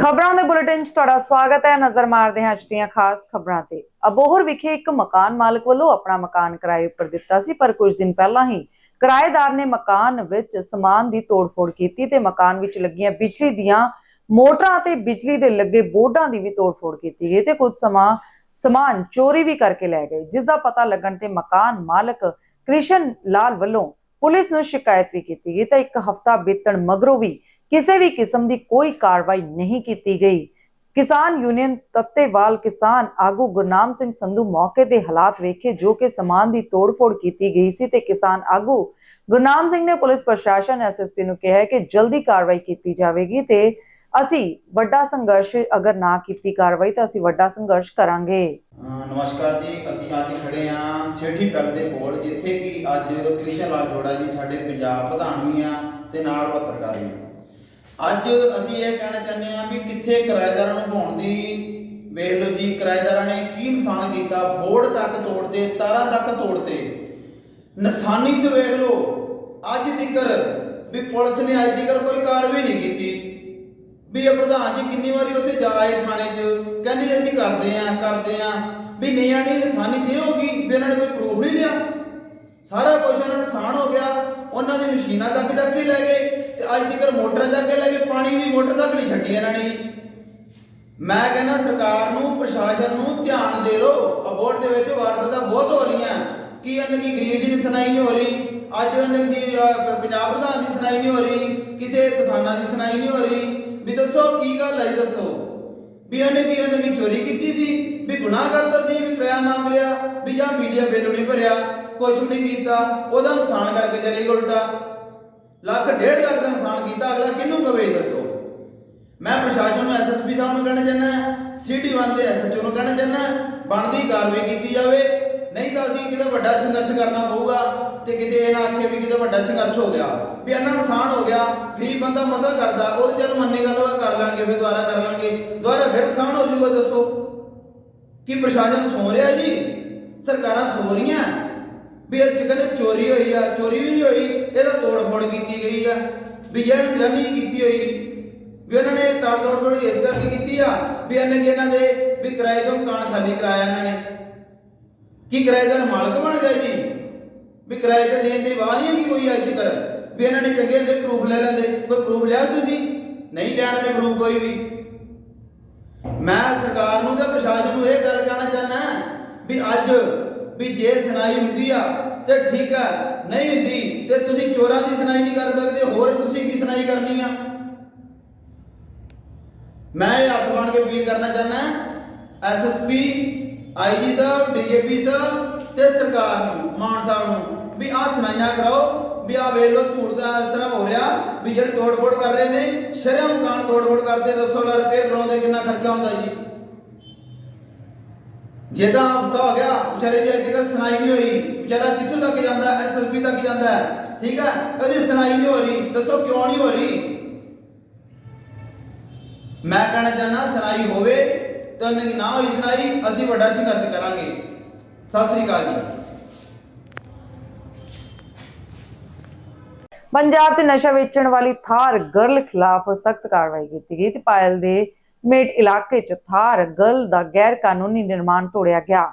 ਖਬਰਾਂ ਦੇ ਬੁਲੇਟਿਨ 'ਚ ਤੁਹਾਡਾ ਸਵਾਗਤ ਹੈ। ਨਜ਼ਰ ਮਾਰਦੇ ਹਾਂ ਅੱਜ ਦੀਆਂ ਖਾਸ ਖਬਰਾਂ ਤੇ। ਅਬੋਹਰ ਵਿਖੇ ਇੱਕ ਮਕਾਨ ਮਾਲਕ ਵੱਲੋਂ ਆਪਣਾ ਮਕਾਨ ਕਿਰਾਏ ਉੱਪਰ ਦਿੱਤਾ ਸੀ, ਪਰ ਕੁਝ ਦਿਨ ਪਹਿਲਾਂ ਹੀ ਕਿਰਾਏਦਾਰ ਨੇ ਮਕਾਨ ਵਿੱਚ ਸਮਾਨ ਦੀ ਤੋੜਫੋੜ ਕੀਤੀ ਤੇ ਮਕਾਨ ਵਿੱਚ ਲੱਗੀਆਂ ਬਿਜਲੀ ਦੀਆਂ ਮੋਟਰਾਂ ਤੇ ਬਿਜਲੀ ਦੇ ਲੱਗੇ ਬੋਰਡਾਂ ਦੀ ਵੀ ਤੋੜਫੋੜ ਕੀਤੀ ਗਈ ਤੇ ਕੁਝ ਸਮਾਂ ਸਮਾਨ ਚੋਰੀ ਵੀ ਕਰਕੇ ਲੈ ਗਏ। ਜਿਸ ਦਾ ਪਤਾ ਲੱਗਣ ਤੇ ਮਕਾਨ ਮਾਲਕ ਕ੍ਰਿਸ਼ਨ ਲਾਲ ਵੱਲੋਂ ਪੁਲਿਸ ਨੂੰ ਸ਼ਿਕਾਇਤ ਵੀ ਕੀਤੀ ਗਈ। ਤਾਂ ਇੱਕ ਹਫ਼ਤਾ ਬੀਤਣ ਮਗਰੋਂ ਵੀ ਕਿਸੇ ਵੀ ਕਿਸਮ ਦੀ ਕੋਈ ਕਾਰਵਾਈ ਨਹੀਂ ਕੀਤੀ ਗਈ। ਕਿਸਾਨ ਯੂਨੀਅਨ ਤੱਤੇਵਾਲ ਕਿਸਾਨ ਆਗੂ ਗੁਰਨਾਮ ਸਿੰਘ ਸੰਧੂ ਮੌਕੇ ਦੇ ਹਾਲਾਤ ਵੇਖੇ ਜੋ ਕਿ ਸਮਾਨ ਦੀ ਤੋੜਫੋੜ ਕੀਤੀ ਗਈ ਸੀ ਤੇ ਕਿਸਾਨ ਆਗੂ ਗੁਰਨਾਮ ਸਿੰਘ ਨੇ ਪੁਲਿਸ ਪ੍ਰਸ਼ਾਸਨ ਐਸਐਸਪੀ ਨੂੰ ਕਿਹਾ ਕਿ ਜਲਦੀ ਕਾਰਵਾਈ ਕੀਤੀ ਜਾਵੇਗੀ ਤੇ ਅਸੀਂ ਵੱਡਾ ਸੰਘਰਸ਼ ਅਗਰ ਨਾ ਕੀਤੀ ਕਾਰਵਾਈ ਤਾਂ ਅਸੀਂ ਵੱਡਾ ਸੰਘਰਸ਼ ਕਰਾਂਗੇ। ਨਮਸਕਾਰ ਜੀ, ਅਸੀਂ ਅੱਜ ਖੜੇ ਹਾਂ ਸੇਠੀ ਪੈਲ ਦੇ ਕੋਲ, ਜਿੱਥੇ ਕਿ ਅੱਜ ਕ੍ਰਿਸ਼ਨ ਲਾਲ ਜੋੜਾ ਜੀ ਸਾਡੇ ਪੰਜਾਬ ਪ੍ਰਧਾਨ ਵੀ ਆ ਤੇ ਨਾਲ ਪੱਤਰਕਾਰ ਵੀ ਅੱਜ ਅਸੀਂ ਇਹ ਕਹਿਣਾ ਚਾਹੁੰਦੇ ਹਾਂ ਵੀ ਕਿੱਥੇ ਕਿਰਾਏਦਾਰਾਂ ਨੂੰ ਭਾਉਣ ਦੀ, ਵੇਖ ਲਓ ਜੀ, ਕਿਰਾਏਦਾਰਾਂ ਨੇ ਕੀ ਨੁਕਸਾਨ ਕੀਤਾ, ਬੋਰਡ ਤੱਕ ਤੋੜਦੇ ਤਾਰਾਂ ਤੱਕ ਤੋੜਦੇ ਨਿਸ਼ਾਨੀ ਤੇ ਵੇਖ ਲਓ, ਅੱਜ ਤੱਕਰ ਵੀ ਪੁਲਿਸ ਨੇ ਅੱਜ ਤੱਕਰ ਕੋਈ ਕਾਰਵਾਈ ਨਹੀਂ ਕੀਤੀ। ਵੀ ਇਹ ਪ੍ਰਧਾਨ ਜੀ ਕਿੰਨੀ ਵਾਰੀ ਉੱਥੇ ਜਾ ਆਏ ਥਾਣੇ 'ਚ, ਕਹਿੰਦੇ ਅਸੀਂ ਕਰਦੇ ਆਂ ਕਰਦੇ ਆਂ ਵੀ ਨਿਆਣੀ ਨਿਸ਼ਾਨੀ ਦੇ ਹੋਗੀ ਵੀ ਉਹਨਾਂ ਨੇ ਕੋਈ ਪ੍ਰੂਫ ਨਹੀਂ ਲਿਆ। ਸਾਰਾ ਕੁਝ ਉਹਨਾਂ ਨੂੰ ਨੁਕਸਾਨ ਹੋ ਗਿਆ, ਉਹਨਾਂ ਦੀ ਮਸ਼ੀਨਾਂ ਤੱਕ ਜਾ ਕੇ ਲੈ ਗਏ। ਤੇ ਅੱਜ ਤੱਕ ਮੋਟਰਾਂ ਜਾ ਕੇ ਲੈ ਕੇ ਪਾਣੀ ਦੀ ਮੋਟਰ ਤੱਕ ਨਹੀਂ ਛੱਡੀ ਇਹਨਾਂ ਨੇ। ਮੈਂ ਕਹਿੰਦਾ ਸਰਕਾਰ ਨੂੰ, ਪ੍ਰਸ਼ਾਸਨ ਨੂੰ ਧਿਆਨ ਦੇ ਲੋ ਅਬੋਰਡ ਦੇ ਵਿੱਚ ਵਾਰਦਾਤਾਂ ਬਹੁਤ ਹੋ ਰਹੀਆਂ। ਕੀ ਇਹਨਾਂ ਦੀ ਗਰੀਬ ਦੀ ਸੁਣਾਈ ਨਹੀਂ ਹੋ ਰਹੀ? ਅੱਜ ਇਹਨਾਂ ਦੀ ਪੰਜਾਬ ਪ੍ਰਧਾਨ ਦੀ ਸੁਣਾਈ ਨਹੀਂ ਹੋ ਰਹੀ। ਕਿਤੇ ਕਿਸਾਨਾਂ ਦੀ ਸੁਣਾਈ ਨਹੀਂ ਹੋ ਰਹੀ। ਵੀ ਦੱਸੋ, ਕੀ ਗੱਲ ਹੈ ਜੀ ਦੱਸੋ? ਵੀ ਇਹਨੇ ਕੀ ਇਹਨੇ ਕੀ ਚੋਰੀ ਕੀਤੀ ਸੀ? ਵੀ ਗੁਨਾਹ ਕਰਦਾ ਸੀ, ਵੀ ਕਿਰਾਇਆ ਮੰਗ ਲਿਆ? ਵੀ ਜਾਂ ਮੀਡੀਆ ਬਿੱਲ ਨਹੀਂ ਭਰਿਆ? ਕੁਛ ਵੀ ਨਹੀਂ ਕੀਤਾ? ਉਹਦਾ ਨੁਕਸਾਨ ਕਰਕੇ ਚਲੇ ਗਿਆ ਉਲਟਾ। ਲੱਖ ਡੇਢ ਲੱਖ ਦਾ ਨੁਕਸਾਨ ਕੀਤਾ, ਅਗਲਾ ਕਿਹਨੂੰ ਕਵੇ ਦੱਸੋ? ਮੈਂ ਪ੍ਰਸ਼ਾਸਨ ਨੂੰ ਐਸਐਸਪੀ ਸਾਹਿਬ ਨੂੰ ਕਹਿਣਾ ਚਾਹੁੰਦਾ ਸਿਟੀ 1 ਦੇ ਐਸਐਚਓ ਨੂੰ ਕਹਿਣਾ ਚਾਹੁੰਦਾ ਬਣਦੀ ਕਾਰਵਾਈ ਕੀਤੀ ਜਾਵੇ। ਨਹੀਂ ਤਾਂ ਅਸੀਂ ਕਿਤੇ ਵੱਡਾ ਸੰਘਰਸ਼ ਕਰਨਾ ਪਊਗਾ ਤੇ ਕਿਤੇ ਇਹ ਨਾ ਆਖੇ ਵੀ ਕਿਤੇ ਵੱਡਾ ਸੰਘਰਸ਼ ਹੋ ਗਿਆ। ਵੀ ਇੰਨਾ ਨੁਕਸਾਨ ਹੋ ਗਿਆ, ਗਰੀਬ ਬੰਦਾ ਮਜ਼ਾ ਕਰਦਾ, ਉਹਦੇ ਚੱਲ ਮੰਨੇ ਗੱਲ ਉਹ ਕਰ ਲੈਣਗੇ, ਫਿਰ ਦੁਬਾਰਾ ਕਰ ਲੈਣਗੇ। ਦੁਬਾਰਾ ਫਿਰ ਨੁਕਸਾਨ ਹੋ ਜਾਊਗਾ, ਦੱਸੋ। ਕੀ ਪ੍ਰਸ਼ਾਸਨ ਸੌ ਰਿਹਾ ਜੀ? ਸਰਕਾਰਾਂ ਸੌ ਰਹੀਆਂ। ਵੀ ਇਹ ਕਹਿੰਦੇ ਚੋਰੀ ਹੋਈ ਆ, ਚੋਰੀ ਵੀ ਨਹੀਂ ਹੋਈ ਇਹਦਾ ਆ, ਵੀ ਇਹ ਜਾਨੀ ਕੀਤੀ ਹੋਈ। ਵੀ ਉਹਨਾਂ ਨੇ ਤਾੜ ਤੋੜ ਫੋੜ ਇਸ ਕਰਕੇ ਕੀਤੀ ਆ, ਵੀ ਇਹਨਾਂ ਕਿ ਇਹਨਾਂ ਦੇ ਵੀ ਕਿਰਾਏ ਤੋਂ ਮਕਾਨ ਖਾਲੀ ਕਰਾਇਆ ਇਹਨਾਂ ਨੇ। ਕੀ ਕਿਰਾਏਦਾਰ ਮਾਲਕ ਬਣ ਗਿਆ ਜੀ? ਵੀ ਕਿਰਾਏ ਤੇ ਦੇਣ ਦੀ ਵਾਹ ਨਹੀਂ ਹੈ ਕਿ ਕੋਈ ਅੱਜ ਤੱਕ। ਵੀ ਇਹਨਾਂ ਨੇ ਚੰਗੇ ਦੇ ਪ੍ਰੂਫ ਲੈ ਲੈਂਦੇ। ਕੋਈ ਪ੍ਰੂਫ ਲਿਆ ਤੁਸੀਂ? ਨਹੀਂ ਲਿਆ ਇਹਨਾਂ ਨੇ ਪ੍ਰੂਫ ਕੋਈ ਵੀ। ਮੈਂ ਸਰਕਾਰ ਨੂੰ ਤੇ ਪ੍ਰਸ਼ਾਸਨ ਨੂੰ ਇਹ ਗੱਲ ਕਹਿਣਾ ਚਾਹੁੰਦਾ ਵੀ ਅੱਜ ਵੀ ਜੇ ਸੁਣਾਈ ਹੁੰਦੀ ਆ ਤੇ ਠੀਕ ਹੈ। ਨਹੀਂ ਹੁੰਦੀ ਤੇ ਤੁਸੀਂ ਚੋਰਾਂ ਦੀ ਸੁਣਾਈ ਨਹੀਂ ਕਰ ਸਕਦੇ, ਹੋਰ ਤੁਸੀਂ ਕੀ ਸੁਣਾਈ ਕਰਨੀ ਆ? ਮੈਂ ਇਹ ਹੱਥ ਬਣ ਕੇ ਅਪੀਲ ਕਰਨਾ ਚਾਹੁੰਦਾ ਐਸਐਸਪੀ ਆਈਜੀ ਸਾਹਿਬ ਡੀਜੀਪੀ ਸਾਹਿਬ ਤੇ ਸਰਕਾਰ ਨੂੰ, ਮਾਨ ਸਾਹਿਬ ਨੂੰ, ਵੀ ਆਹ ਸੁਣਾਈਆਂ ਕਰਾਓ, ਵੀ ਆਹ ਵੇਖ ਲੋ ਧੂੜ ਦਾ ਇਸ ਤਰ੍ਹਾਂ ਹੋ ਰਿਹਾ, ਵੀ ਜਿਹੜੇ ਤੋੜ-ਫੋੜ ਕਰ ਰਹੇ ਨੇ ਸ਼ਰਮ ਮਕਾਨ ਤੋੜ-ਫੋੜ ਕਰਦੇ, ਦੱਸੋ, ਲਾ ਰਿਪੇਅਰ ਕਰਾਉਂਦੇ ਕਿੰਨਾ ਖਰਚਾ ਹੁੰਦਾ ਜੀ? ਜੇ ਹਫਤਾ ਹੋ ਗਿਆ, ਵਿਚਾਰੇ ਦੀ ਅੱਜ ਤੱਕ ਸੁਣਾਈ ਨਹੀਂ ਹੋਈ। ਵਿਚਾਰਾ ਕਿੱਥੋਂ ਤੱਕ ਜਾਂਦਾ? ਐਸਐਸਪੀ ਤੱਕ ਜਾਂਦਾ ਠੀਕ ਹੈ? ਉਹਦੀ ਸੁਣਾਈ ਨਹੀਂ ਹੋ ਰਹੀ। ਦੱਸੋ ਕਿਉਂ ਨਹੀਂ ਹੋ ਰਹੀ? ਮੈਂ ਕਹਿਣਾ ਚਾਹੁੰਦਾ, ਸੁਣਾਈ ਹੋਵੇ ਤੇ ਉਹਨੇ ਨਾ ਹੋਈ ਸੁਣਾਈ, ਅਸੀਂ ਵੱਡਾ ਸੰਘਰਸ਼ ਕਰਾਂਗੇ। ਸਤਿ ਸ੍ਰੀ ਅਕਾਲ ਜੀ। ਪੰਜਾਬ 'ਚ ਨਸ਼ਾ ਵੇਚਣ ਵਾਲੀ ਥਾਰ ਗਰਲ ਖਿਲਾਫ ਸਖਤ ਕਾਰਵਾਈ ਕੀਤੀ ਗਈ ਤੇ ਪਾਇਲ ਦੇ ਮੇਟ ਇਲਾਕੇ 'ਚ ਥਾਰ ਗਰਲ ਦਾ ਗੈਰ ਕਾਨੂੰਨੀ ਨਿਰਮਾਣ ਤੋੜਿਆ ਗਿਆ।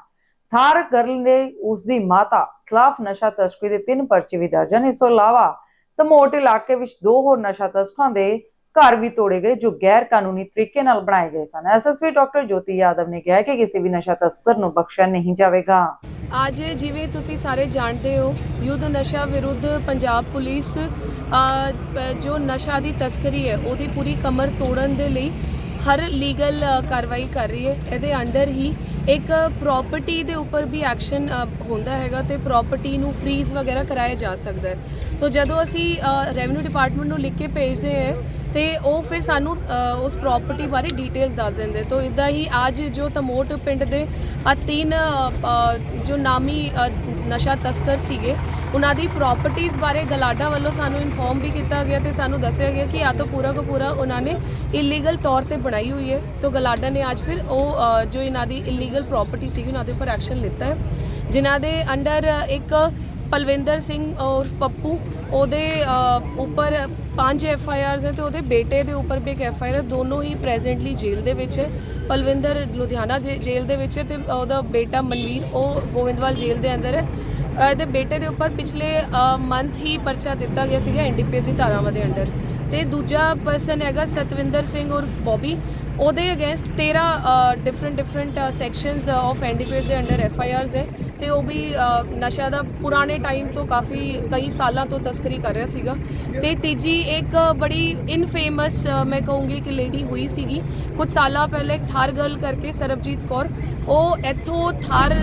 ਥਾਰ ਗਰਲ ਨੇ ਉਸ ਦੀ ਮਾਤਾ ਖਿਲਾਫ ਨਸ਼ਾ ਤਸਕਰੀ ਦੇ ਤਿੰਨ ਪਰਚੇ ਵੀ ਦਰਜ ਹਨ। ਇਸ ਤੋਂ ਇਲਾਵਾ ਧਮੋਟ ਇਲਾਕੇ ਵਿੱਚ ਦੋ ਹੋਰ ਨਸ਼ਾ ਤਸਕਰਾਂ ਦੇ ਘਰ ਵੀ ਤੋੜੇ ਗਏ ਜੋ ਗੈਰ ਕਾਨੂੰਨੀ ਤਰੀਕੇ ਨਾਲ ਬਣਾਏ ਗਏ ਸਨ। ਐਸਐਸਪੀ ਡਾਕਟਰ ਜੋਤੀ ਯਾਦਵ ਨੇ ਕਿਹਾ ਕਿ ਕਿਸੇ ਵੀ ਨਸ਼ਾ ਤਸਕਰ ਨੂੰ ਬਖਸ਼ਿਆ ਨਹੀਂ ਜਾਵੇਗਾ। ਅੱਜ ਜਿਵੇਂ ਤੁਸੀਂ ਸਾਰੇ ਜਾਣਦੇ ਹੋ, ਯੁੱਧ ਨਸ਼ਾ ਵਿਰੁੱਧ ਪੰਜਾਬ ਪੁਲਿਸ ਜੋ ਨਸ਼ਾ ਦੀ ਤਸਕਰੀ ਹੈ, ਉਹਦੀ ਪੂਰੀ ਕਮਰ ਤੋੜਨ ਦੇ ਲਈ ਹਰ ਲੀਗਲ ਕਾਰਵਾਈ ਕਰ ਰਹੀ ਹੈ। ਇਹਦੇ ਅੰਡਰ ਹੀ ਇੱਕ ਪ੍ਰਾਪਰਟੀ ਦੇ ਉੱਪਰ ਵੀ ਐਕਸ਼ਨ ਹੁੰਦਾ ਹੈਗਾ ਤੇ ਪ੍ਰਾਪਰਟੀ ਨੂੰ ਫ੍ਰੀਜ਼ ਵਗੈਰਾ ਕਰਾਇਆ ਜਾ ਸਕਦਾ ਹੈ। ਤੋਂ ਜਦੋਂ ਅਸੀਂ ਰੈਵਨਿਊ ਡਿਪਾਰਟਮੈਂਟ ਨੂੰ ਲਿਖ ਕੇ ਭੇਜਦੇ ਹਾਂ ਤੇ ਉਹ ਫਿਰ ਸਾਨੂੰ ਉਸ ਪ੍ਰਾਪਰਟੀ ਬਾਰੇ ਡਿਟੇਲਸ ਦੱਸ ਦਿੰਦੇ ਤੋਂ ਇਦਾਂ ਹੀ ਅੱਜ ਜੋ ਤਮੋਟ ਪਿੰਡ ਦੇ ਆ ਤਿੰਨ ਜੋ ਨਾਮੀ ਨਸ਼ਾ ਤਸਕਰ ਸੀਗੇ ਉਹਨਾਂ ਦੀ ਪ੍ਰਾਪਰਟੀਆਂ ਬਾਰੇ ਗਲਾਡਾ ਵੱਲੋਂ ਸਾਨੂੰ ਇਨਫੋਰਮ ਵੀ ਕੀਤਾ ਗਿਆ ਤੇ ਸਾਨੂੰ ਦੱਸਿਆ ਗਿਆ ਕਿ ਆ ਤਾਂ ਪੂਰਾ ਕੋ ਪੂਰਾ ਉਹਨਾਂ ਨੇ ਇਲੀਗਲ ਤੌਰ ਤੇ ਬਣਾਈ ਹੋਈ ਹੈ। ਤੋਂ ਗਲਾਡਾ ਨੇ ਅੱਜ ਫਿਰ ਉਹ ਅ, ਜੋ ਇਹਨਾਂ ਦੀ ਇਲੀਗਲ ਪ੍ਰਾਪਰਟੀ ਸੀਗੀ ਉਹਨਾਂ ਦੇ ਉੱਪਰ ਐਕਸ਼ਨ ਲਿੱਤਾ ਹੈ। ਜਿਨ੍ਹਾਂ ਦੇ ਅੰਡਰ ਇੱਕ ਪਲਵਿੰਦਰ ਸਿੰਘ ਔਰ ਪੱਪੂ ਉਹਦੇ ਅ, ਉੱਪਰ ਪੰਜ ਐਫ ਆਈ ਆਰਸ ਹੈ ਤੇ ਉਹਦੇ ਬੇਟੇ ਦੇ ਉੱਪਰ ਵੀ ਇੱਕ ਐਫ ਆਈ ਆਰ ਦੋਨੋਂ ਹੀ ਪ੍ਰੈਜ਼ੈਂਟਲੀ ਜੇਲ੍ਹ ਦੇ ਵਿੱਚ ਹੈ। ਪਲਵਿੰਦਰ ਲੁਧਿਆਣਾ ਦੇ ਜੇਲ੍ਹ ਦੇ ਵਿੱਚ ਹੈ ਤੇ ਉਹਦਾ ਬੇਟਾ ਮਨਵੀਰ ਉਹ ਗੋਇੰਦਵਾਲ ਜੇਲ੍ਹ ਦੇ ਅੰਦਰ ਹੈ। ਦੇ ਬੇਟੇ ਦੇ ਉੱਪਰ ਪਿਛਲੇ ਮੰਥ ਹੀ ਪਰਚਾ ਦਿੱਤਾ ਗਿਆ ਸੀਗਾ ਐਨਡੀਪੀਐਸ ਦੀ ਧਾਰਾਵਾਂ ਦੇ ਅੰਡਰ। ਤੇ ਦੂਜਾ ਪਰਸਨ ਹੈਗਾ ਸਤਵਿੰਦਰ ਸਿੰਘ ਉਰਫ ਬੋਬੀ। ਉਹਦੇ against 13 different different sections of NDPS ਦੇ ਅੰਡਰ ਐਫ ਆਈ ਆਰਸ ਹੈ। ਤੇ ਉਹ ਵੀ ਨਸ਼ਾ ਦਾ ਪੁਰਾਣੇ ਟਾਈਮ ਤੋਂ ਕਾਫੀ ਕਈ ਸਾਲਾਂ ਤੋਂ ਤਸਕਰੀ ਕਰ ਰਿਹਾ ਸੀਗਾ। ਤੇ ਤੀਜੀ ਇੱਕ ਬੜੀ ਇਨਫੇਮਸ ਮੈਂ ਕਹੂੰਗੀ ਕਿ ਲੇਡੀ ਹੋਈ ਸੀਗੀ। ਕੁਝ ਸਾਲਾਂ ਪਹਿਲੇ ਇੱਕ ਥਾਰ ਗਰਲ ਕਰਕੇ ਸਰਬਜੀਤ ਕੌਰ, ਉਹ ਇੱਥੋਂ ਥਾਰ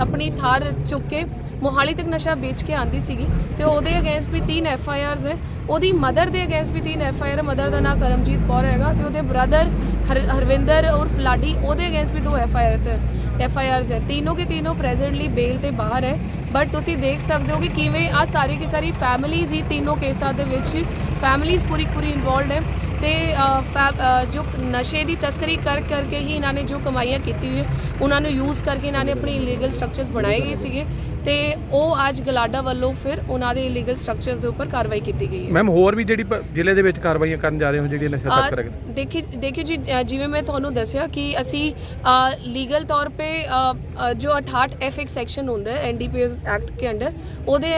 ਆਪਣੀ ਥਾਰ ਚੁੱਕ ਕੇ ਮੋਹਾਲੀ ਤੱਕ ਨਸ਼ਾ ਵੇਚ ਕੇ ਆਂਦੀ ਸੀਗੀ ਤੇ ਉਹਦੇ ਅਗੇਂਸਟ ਵੀ ਤਿੰਨ ਐਫ ਆਈ ਆਰਸ ਹੈ। ਉਹਦੀ ਮਦਰ ਦੇ ਅਗੇਂਸਟ ਵੀ ਤਿੰਨ ਐਫ ਆਈ ਆਰ ਮਦਰ ਦਾ ਨਾਮ ਕਰਮਜੀਤ ਕੌਰ ਹੈਗਾ ਤੇ ਉਹਦੇ ਬ੍ਰਦਰ ਹਰਵਿੰਦਰ ਔਰ ਫਲਾਡੀ ਉਹਦੇ ਅਗੇਂਸਟ ਵੀ ਦੋ ਐਫ ਆਈ ਆਰ ਤੇ। ਐਫਆਈਆਰਸ ਹੈ। ਤਿੰਨੋਂ ਕੇ ਤਿੰਨੋਂ ਪ੍ਰੈਜ਼ੈਂਟਲੀ ਬੇਲ ਤੇ ਬਾਹਰ ਹੈ। ਬਟ ਤੁਸੀਂ ਦੇਖ ਸਕਦੇ ਹੋ ਕਿ ਕਿਵੇਂ ਆ ਸਾਰੀ ਕੀ ਸਾਰੀ ਫੈਮਿਲੀਜ਼ ਹੀ ਤਿੰਨੋਂ ਕੇਸਾਂ ਦੇ ਵਿੱਚ ਫੈਮਿਲੀਜ਼ ਪੂਰੀ ਪੂਰੀ ਇਨਵੋਲਡ ਹੈ। ਤੇ ਜੋ ਨਸ਼ੇ ਦੀ ਤਸਕਰੀ ਕਰ ਕਰਕੇ ਹੀ ਇਹਨਾਂ ਨੇ ਜੋ ਕਮਾਈਆਂ ਕੀਤੀ ਹੋਈ ਉਹਨਾਂ ਨੂੰ ਯੂਜ਼ ਕਰਕੇ ਇਹਨਾਂ ਨੇ ਆਪਣੀ ਇਲੀਗਲ ਸਟਰਕਚਰਸ ਬਣਾਏ ਗਏ ਸੀਗੇ। ਤੇ ਉਹ ਅੱਜ ਗਲਾਡਾ ਵੱਲੋਂ ਫਿਰ ਉਹਨਾਂ ਦੇ ਇਲੀਗਲ ਸਟਰਕਚਰਸ ਦੇ ਉੱਪਰ ਕਾਰਵਾਈ ਕੀਤੀ ਗਈ ਹੈ। ਮੈਮ ਹੋਰ ਵੀ ਜਿਹੜੀ ਪ- ਜ਼ਿਲ੍ਹੇ ਦੇ ਵਿੱਚ ਕਾਰਵਾਈਆਂ ਕਰਨ ਜਾ ਰਹੇ ਹੋ ਜਿਹੜੀ ਨਸ਼ਾ ਤਸਕਰ ਹੈ ਦੇਖੀ ਦੇਖਿਓ ਜੀ ਜਿਵੇਂ ਮੈਂ ਤੁਹਾਨੂੰ ਦੱਸਿਆ ਕਿ ਅਸੀਂ ਲੀਗਲ ਤੌਰ ਅ, ਜੋ 68 ਐਫ ਇੱਕ ਸੈਕਸ਼ਨ ਹੁੰਦਾ ਹੈ ਐਨਡੀਪੀਐਸ ਐਕਟ ਕੇ ਅੰਡਰ ਉਹਦੇ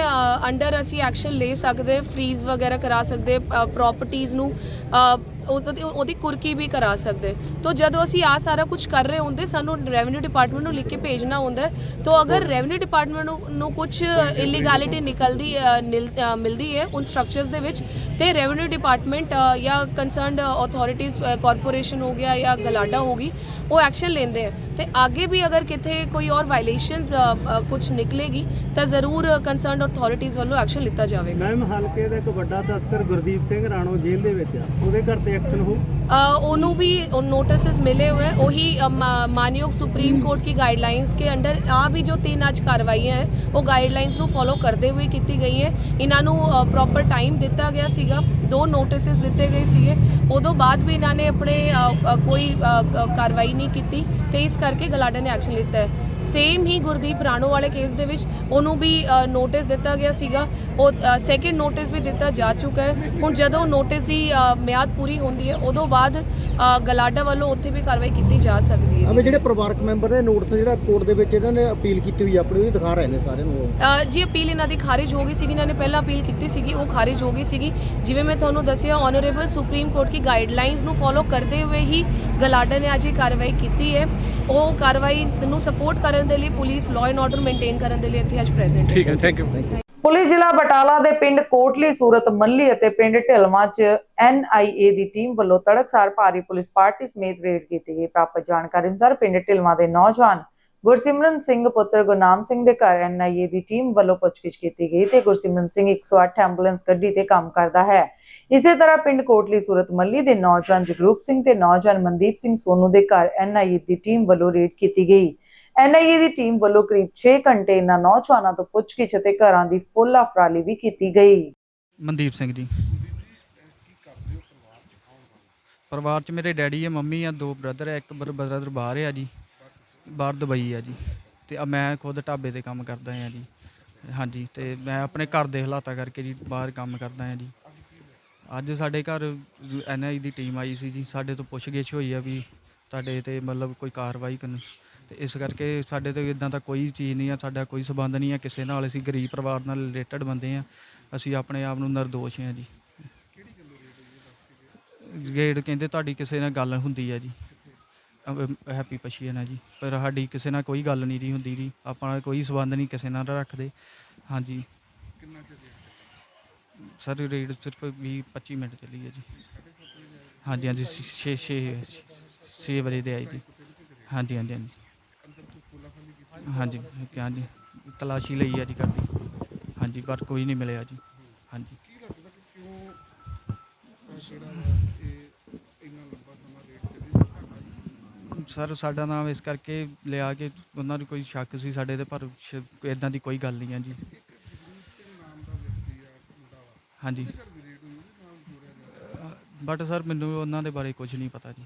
ਅੰਡਰ ਅਸੀਂ ਐਕਸ਼ਨ ਲੈ ਸਕਦੇ ਫਰੀਜ਼ ਵਗੈਰਾ ਕਰਾ ਸਕਦੇ ਪ੍ਰਾਪਰਟੀਆਂ ਨੂੰ ਉਹਦੀ ਉਹਦੀ ਕੁਰਕੀ ਵੀ ਕਰਾ ਸਕਦੇ। ਤੋ ਜਦੋਂ ਅਸੀਂ ਆ ਸਾਰਾ ਕੁਝ ਕਰ ਰਹੇ ਹੁੰਦੇ ਸਾਨੂੰ ਰੈਵਨਿਊ ਡਿਪਾਰਟਮੈਂਟ ਨੂੰ ਲਿਖ ਕੇ ਭੇਜਣਾ ਹੁੰਦਾ ਹੈ। ਤੋ ਅਗਰ ਰੈਵਨਿਊ ਡਿਪਾਰਟਮੈਂਟ ਨੂੰ ਕੁਝ ਇਲੀਗੈਲਿਟੀ ਨਿਕਲਦੀ ਮਿਲਦੀ ਹੈ ਉਨ ਸਟਰਕਚਰਸ ਦੇ ਵਿੱਚ ਤੇ ਰੈਵਨਿਊ ਡਿਪਾਰਟਮੈਂਟ ਜਾਂ ਕੰਸਰਨਡ ਅਥਾਰਟੀਆਂ ਕਾਰਪੋਰੇਸ਼ਨ ਹੋ ਗਿਆ ਜਾਂ ਗਲਾਡਾ ਹੋਗੀ ਉਹ ਐਕਸ਼ਨ ਲੈਂਦੇ ਆ ਤੇ ਅੱਗੇ ਵੀ ਅਗਰ ਕਿਤੇ ਕੋਈ ਔਰ ਵਾਇਲੇਸ਼ਨਸ ਕੁਝ ਨਿਕਲੇਗੀ ਤਾਂ ਜ਼ਰੂਰ ਕੰਸਰਨਡ ਅਥਾਰਟੀਆਂ ਵੱਲੋਂ ਐਕਸ਼ਨ ਲਿੱਤਾ ਜਾਵੇਗਾ। ਮੈਮ ਹਲਕੇ ਦਾ ਇੱਕ ਵੱਡਾ ਤਸਕਰ ਗੁਰਦੀਪ ਸਿੰਘ ਰਾਣੋ ਜੇਲ੍ਹ ਦੇ ਵਿੱਚ ਆ। ਉਹਦੇ ਘਰ ਤੇ ਐਕਸ਼ਨ ਹੋ ਅ, ਉਹਨੂੰ ਵੀ ਨੋਟਿਸਸ ਮਿਲੇ हुए हैं वही अ, मा- मानयोग सुप्रीम कोर्ट की गाइडलाइंस के ਅੰਡਰ ਆ ਵੀ ਜੋ ਤਿੰਨ ਅੱਜ ਕਾਰਵਾਈਆਂ ਹੈ ਉਹ ਗਾਈਡਲਾਈਨਸ ਨੂੰ ਫੋਲੋ ਕਰਦੇ ਹੋਏ ਕੀਤੀ ਗਈ ਹੈ ਇਹਨਾਂ ਨੂੰ ਪ੍ਰੋਪਰ ਟਾਈਮ ਦਿੱਤਾ ਗਿਆ ਸੀਗਾ ਦੋ ਨੋਟਿਸਸ ਦਿੱਤੇ ਗਏ ਸੀਗੇ। ਉਦੋਂ ਬਾਅਦ ਵੀ ਇਹਨਾਂ ਨੇ ਆਪਣੇ ਕੋਈ ਕਾਰਵਾਈ ਨਹੀਂ ਕੀਤੀ ਤੇ ਇਸ ਕਰਕੇ ਗਲਾਡਾ ਨੇ ਐਕਸ਼ਨ ਲਿੱਤਾ ਹੈ। ਸੇਮ ਹੀ ਗੁਰਦੀਪ ਰਾਣੋ ਵਾਲੇ ਕੇਸ ਦੇ ਵਿੱਚ ਉਹਨੂੰ ਵੀ ਨੋਟਿਸ ਦਿੱਤਾ ਗਿਆ ਸੀਗਾ। ਉਹ ਸੈਕਿੰਡ ਨੋਟਿਸ ਵੀ ਦਿੱਤਾ ਜਾ ਚੁੱਕਾ ਹੈ। ਹੁਣ ਜਦੋਂ ਨੋਟਿਸ ਦੀ ਮਿਆਦ ਪੂਰੀ ਹੁੰਦੀ ਹੈ, ਉਦੋਂ ਬਾਅਦ ਗਲਾਡਾ ਵੱਲੋਂ ਉੱਥੇ ਵੀ ਕਾਰਵਾਈ ਕੀਤੀ ਜਾ ਸਕਦੀ ਹੈ ਅਬੇ ਜਿਹੜੇ ਪਰਿਵਾਰਕ ਮੈਂਬਰ ਨੇ ਨੋਟਿਸ ਜਿਹੜਾ ਕੋਰਟ ਦੇ ਵਿੱਚ ਇਹਨਾਂ ਨੇ ਅਪੀਲ ਕੀਤੀ ਹੋਈ ਆ, ਆਪਣੀ ਉਹ ਦਿਖਾ ਰਹੇ ਨੇ ਸਾਰਿਆਂ ਨੂੰ। ਅ, ਜੀ ਅਪੀਲ ਇਹਨਾਂ ਦੀ ਖਾਰਿਜ ਹੋ ਗਈ ਸੀਗੀ ਇਹਨਾਂ ਨੇ ਪਹਿਲਾਂ ਅਪੀਲ ਕੀਤੀ ਸੀਗੀ ਉਹ ਖਾਰਿਜ ਹੋ ਗਈ ਸੀਗੀ। ਜਿਵੇਂ ਮੈਂ ਤੁਹਾਨੂੰ ਦੱਸਿਆ ਆਨਰੇਬਲ ਸੁਪਰੀਮ ਕੋਰਟ ਦੀ ਗਾਈਡਲਾਈਨਸ ਨੂੰ ਫੋਲੋ ਕਰਦੇ ਹੋਏ ਹੀ ਗਲਾਡਾ ਨੇ ਅੱਜ ਇਹ ਕਾਰਵਾਈ ਕੀਤੀ ਹੈ। ਉਹ ਕਾਰਵਾਈ ਨੂੰ ਸਪੋਰਟ ਕਰਨ ਦੇ ਲਈ police law and order maintain ਕਰਨ ਦੇ ਲਈ ਇੱਥੇ ਅੱਜ ਪ੍ਰੈਜ਼ੈਂਟ ਹੈ। ਠੀਕ ਹੈ ਥੈਂਕ ਯੂ ਪੁਲਿਸ ਜ਼ਿਲ੍ਹਾ ਬਟਾਲਾ ਦੇ ਪਿੰਡ ਕੋਟਲੀ, ਸੂਰਤ, ਮੱਲੀ ਅਤੇ ਪਿੰਡ ਢਿਲਵਾਂ 'ਚ ਐਨਆਈਏ ਦੀ ਟੀਮ ਵੱਲੋਂ ਤੜਕਸਾਰ ਭਾਰੀ ਪੁਲਿਸ ਪਾਰਟੀ ਸਮੇਤ ਰੇਡ ਕੀਤੀ ਗਈ। ਪ੍ਰਾਪਤ ਜਾਣਕਾਰੀ ਅਨੁਸਾਰ ਪਿੰਡ ਢਿਲਵਾਂ ਦੇ ਨੌਜਵਾਨ ਗੁਰਸਿਮਰਨ ਸਿੰਘ ਪੁੱਤਰ ਗੁਰਨਾਮ ਸਿੰਘ ਦੇ ਘਰ ਐਨਆਈਏ ਦੀ ਟੀਮ ਵੱਲੋਂ ਪੁੱਛਗਿੱਛ ਕੀਤੀ ਗਈ ਤੇ ਗੁਰਸਿਮਰਨ ਸਿੰਘ 108 ਐਂਬੂਲੈਂਸ ਗੱਡੀ ਤੇ ਕੰਮ ਕਰਦਾ ਹੈ। ਇਸੇ ਤਰ੍ਹਾਂ ਪਿੰਡ ਕੋਟਲੀ, ਸੂਰਤ, ਮੱਲੀ ਦੇ ਨੌਜਵਾਨ ਜਗਰੂਪ ਸਿੰਘ ਤੇ ਨੌਜਵਾਨ ਮਨਦੀਪ ਸਿੰਘ ਸੋਨੂ ਦੇ ਘਰ ਐਨਆਈਏ ਦੀ ਟੀਮ ਵੱਲੋਂ ਰੇਡ ਕੀਤੀ ਗਈ। ਐਨਆਈਏ ਦੀ ਟੀਮ ਵੱਲੋਂ ਕਰੀਬ 6 ਘੰਟੇ ਇਹਨਾਂ ਨੌਜਵਾਨਾਂ ਤੋਂ ਪੁੱਛਗਿੱਛ ਅਤੇ ਘਰਾਂ ਦੀ ਫੁੱਲ ਅਫਰਾਲੀ ਵੀ ਕੀਤੀ ਗਈ। ਮਨਦੀਪ ਸਿੰਘ ਜੀ। ਪਰਿਵਾਰ ਚ ਮੇਰੇ ਡੈਡੀ ਹੈ ਮੰਮੀ ਆ, ਦੋ ਬ੍ਰਦਰ ਹੈ ਇੱਕ ਬ੍ਰਦਰ ਬਾਹਰ ਆ ਜੀ, ਬਾਹਰ ਦੁਬਈ ਆ ਜੀ, ਤੇ ਆ ਮੈਂ ਖੁਦ ਢਾਬੇ ਤੇ ਕੰਮ ਕਰਦਾ ਆ ਜੀ, ਹਾਂਜੀ, ਤੇ ਮੈਂ ਆਪਣੇ ਘਰ ਦੇ ਹਾਲਾਤਾਂ ਕਰਕੇ ਜੀ ਬਾਹਰ ਕੰਮ ਕਰਦਾ ਆ ਜੀ। ਅੱਜ ਸਾਡੇ ਘਰ ਐਨਆਈ ਦੀ ਟੀਮ ਆਈ ਸੀ ਜੀ, ਸਾਡੇ ਤੋਂ ਪੁੱਛਗਿੱਛ ਹੋਈ ਆ ਵੀ ਤੁਹਾਡੇ ਤੇ ਮਤਲਬ ਕੋਈ ਕਾਰਵਾਈ ਕਰਨ ਤੇ ਇਸ ਕਰਕੇ ਸਾਡੇ ਤੇ ਇਦਾਂ ਦਾ ਕੋਈ ਚੀਜ਼ ਨਹੀਂ ਆ ਸਾਡਾ ਕੋਈ ਸਬੰਧ ਨਹੀਂ ਆ ਕਿਸੇ ਨਾਲ ਅਸੀਂ ਗਰੀਬ ਪਰਿਵਾਰ ਨਾਲ ਰਿਲੇਟਡ ਬੰਦੇ ਆ ਅਸੀਂ ਆਪਣੇ ਆਪ ਨੂੰ ਨਿਰਦੋਸ਼ ਹਾਂ ਜੀ। ਗੇੜ ਕਹਿੰਦੇ ਤੁਹਾਡੀ ਕਿਸੇ ਨਾਲ ਗੱਲ ਹੁੰਦੀ ਹੈ ਜੀ ਹੈਪੀ ਪਸ਼ੀਨ ਹੈ ਜੀ ਪਰ ਸਾਡੀ ਕਿਸੇ ਨਾਲ ਕੋਈ ਗੱਲ ਨਹੀਂ ਜੀ ਹੁੰਦੀ ਜੀ ਆਪਾਂ ਕੋਈ ਸਬੰਧ ਨਹੀਂ ਕਿਸੇ ਨਾਲ ਰੱਖਦੇ ਹਾਂਜੀ। ਸਰ ਰੇਡ ਸਿਰਫ 20 25 ਮਿੰਟ ਚੱਲੀ ਹੈ ਜੀ। ਹਾਂਜੀ ਹਾਂਜੀ 6 6 6 ਵਜੇ ਦੇ ਆਈ ਜੀ। ਹਾਂਜੀ ਹਾਂਜੀ ਹਾਂਜੀ। ਹਾਂਜੀ ਹਾਂਜੀ ਤਲਾਸ਼ੀ ਲਈ ਹੈ ਜੀ ਕਰਦੀ ਹਾਂਜੀ ਪਰ ਕੋਈ ਨਹੀਂ ਮਿਲਿਆ ਜੀ। ਹਾਂਜੀ। ਸਰ ਸਾਡਾ ਨਾਮ ਇਸ ਕਰਕੇ ਲਿਆ ਕਿ ਉਹਨਾਂ ਨੂੰ ਕੋਈ ਸ਼ੱਕ ਸੀ ਸਾਡੇ ਤੇ ਪਰ ਇਦਾਂ ਦੀ ਕੋਈ ਗੱਲ ਨਹੀਂ ਹੈ ਜੀ। ਹਾਂਜੀ। ਬਟ ਸਰ ਮੈਨੂੰ ਉਹਨਾਂ ਦੇ ਬਾਰੇ ਕੁਝ ਨਹੀਂ ਪਤਾ ਜੀ।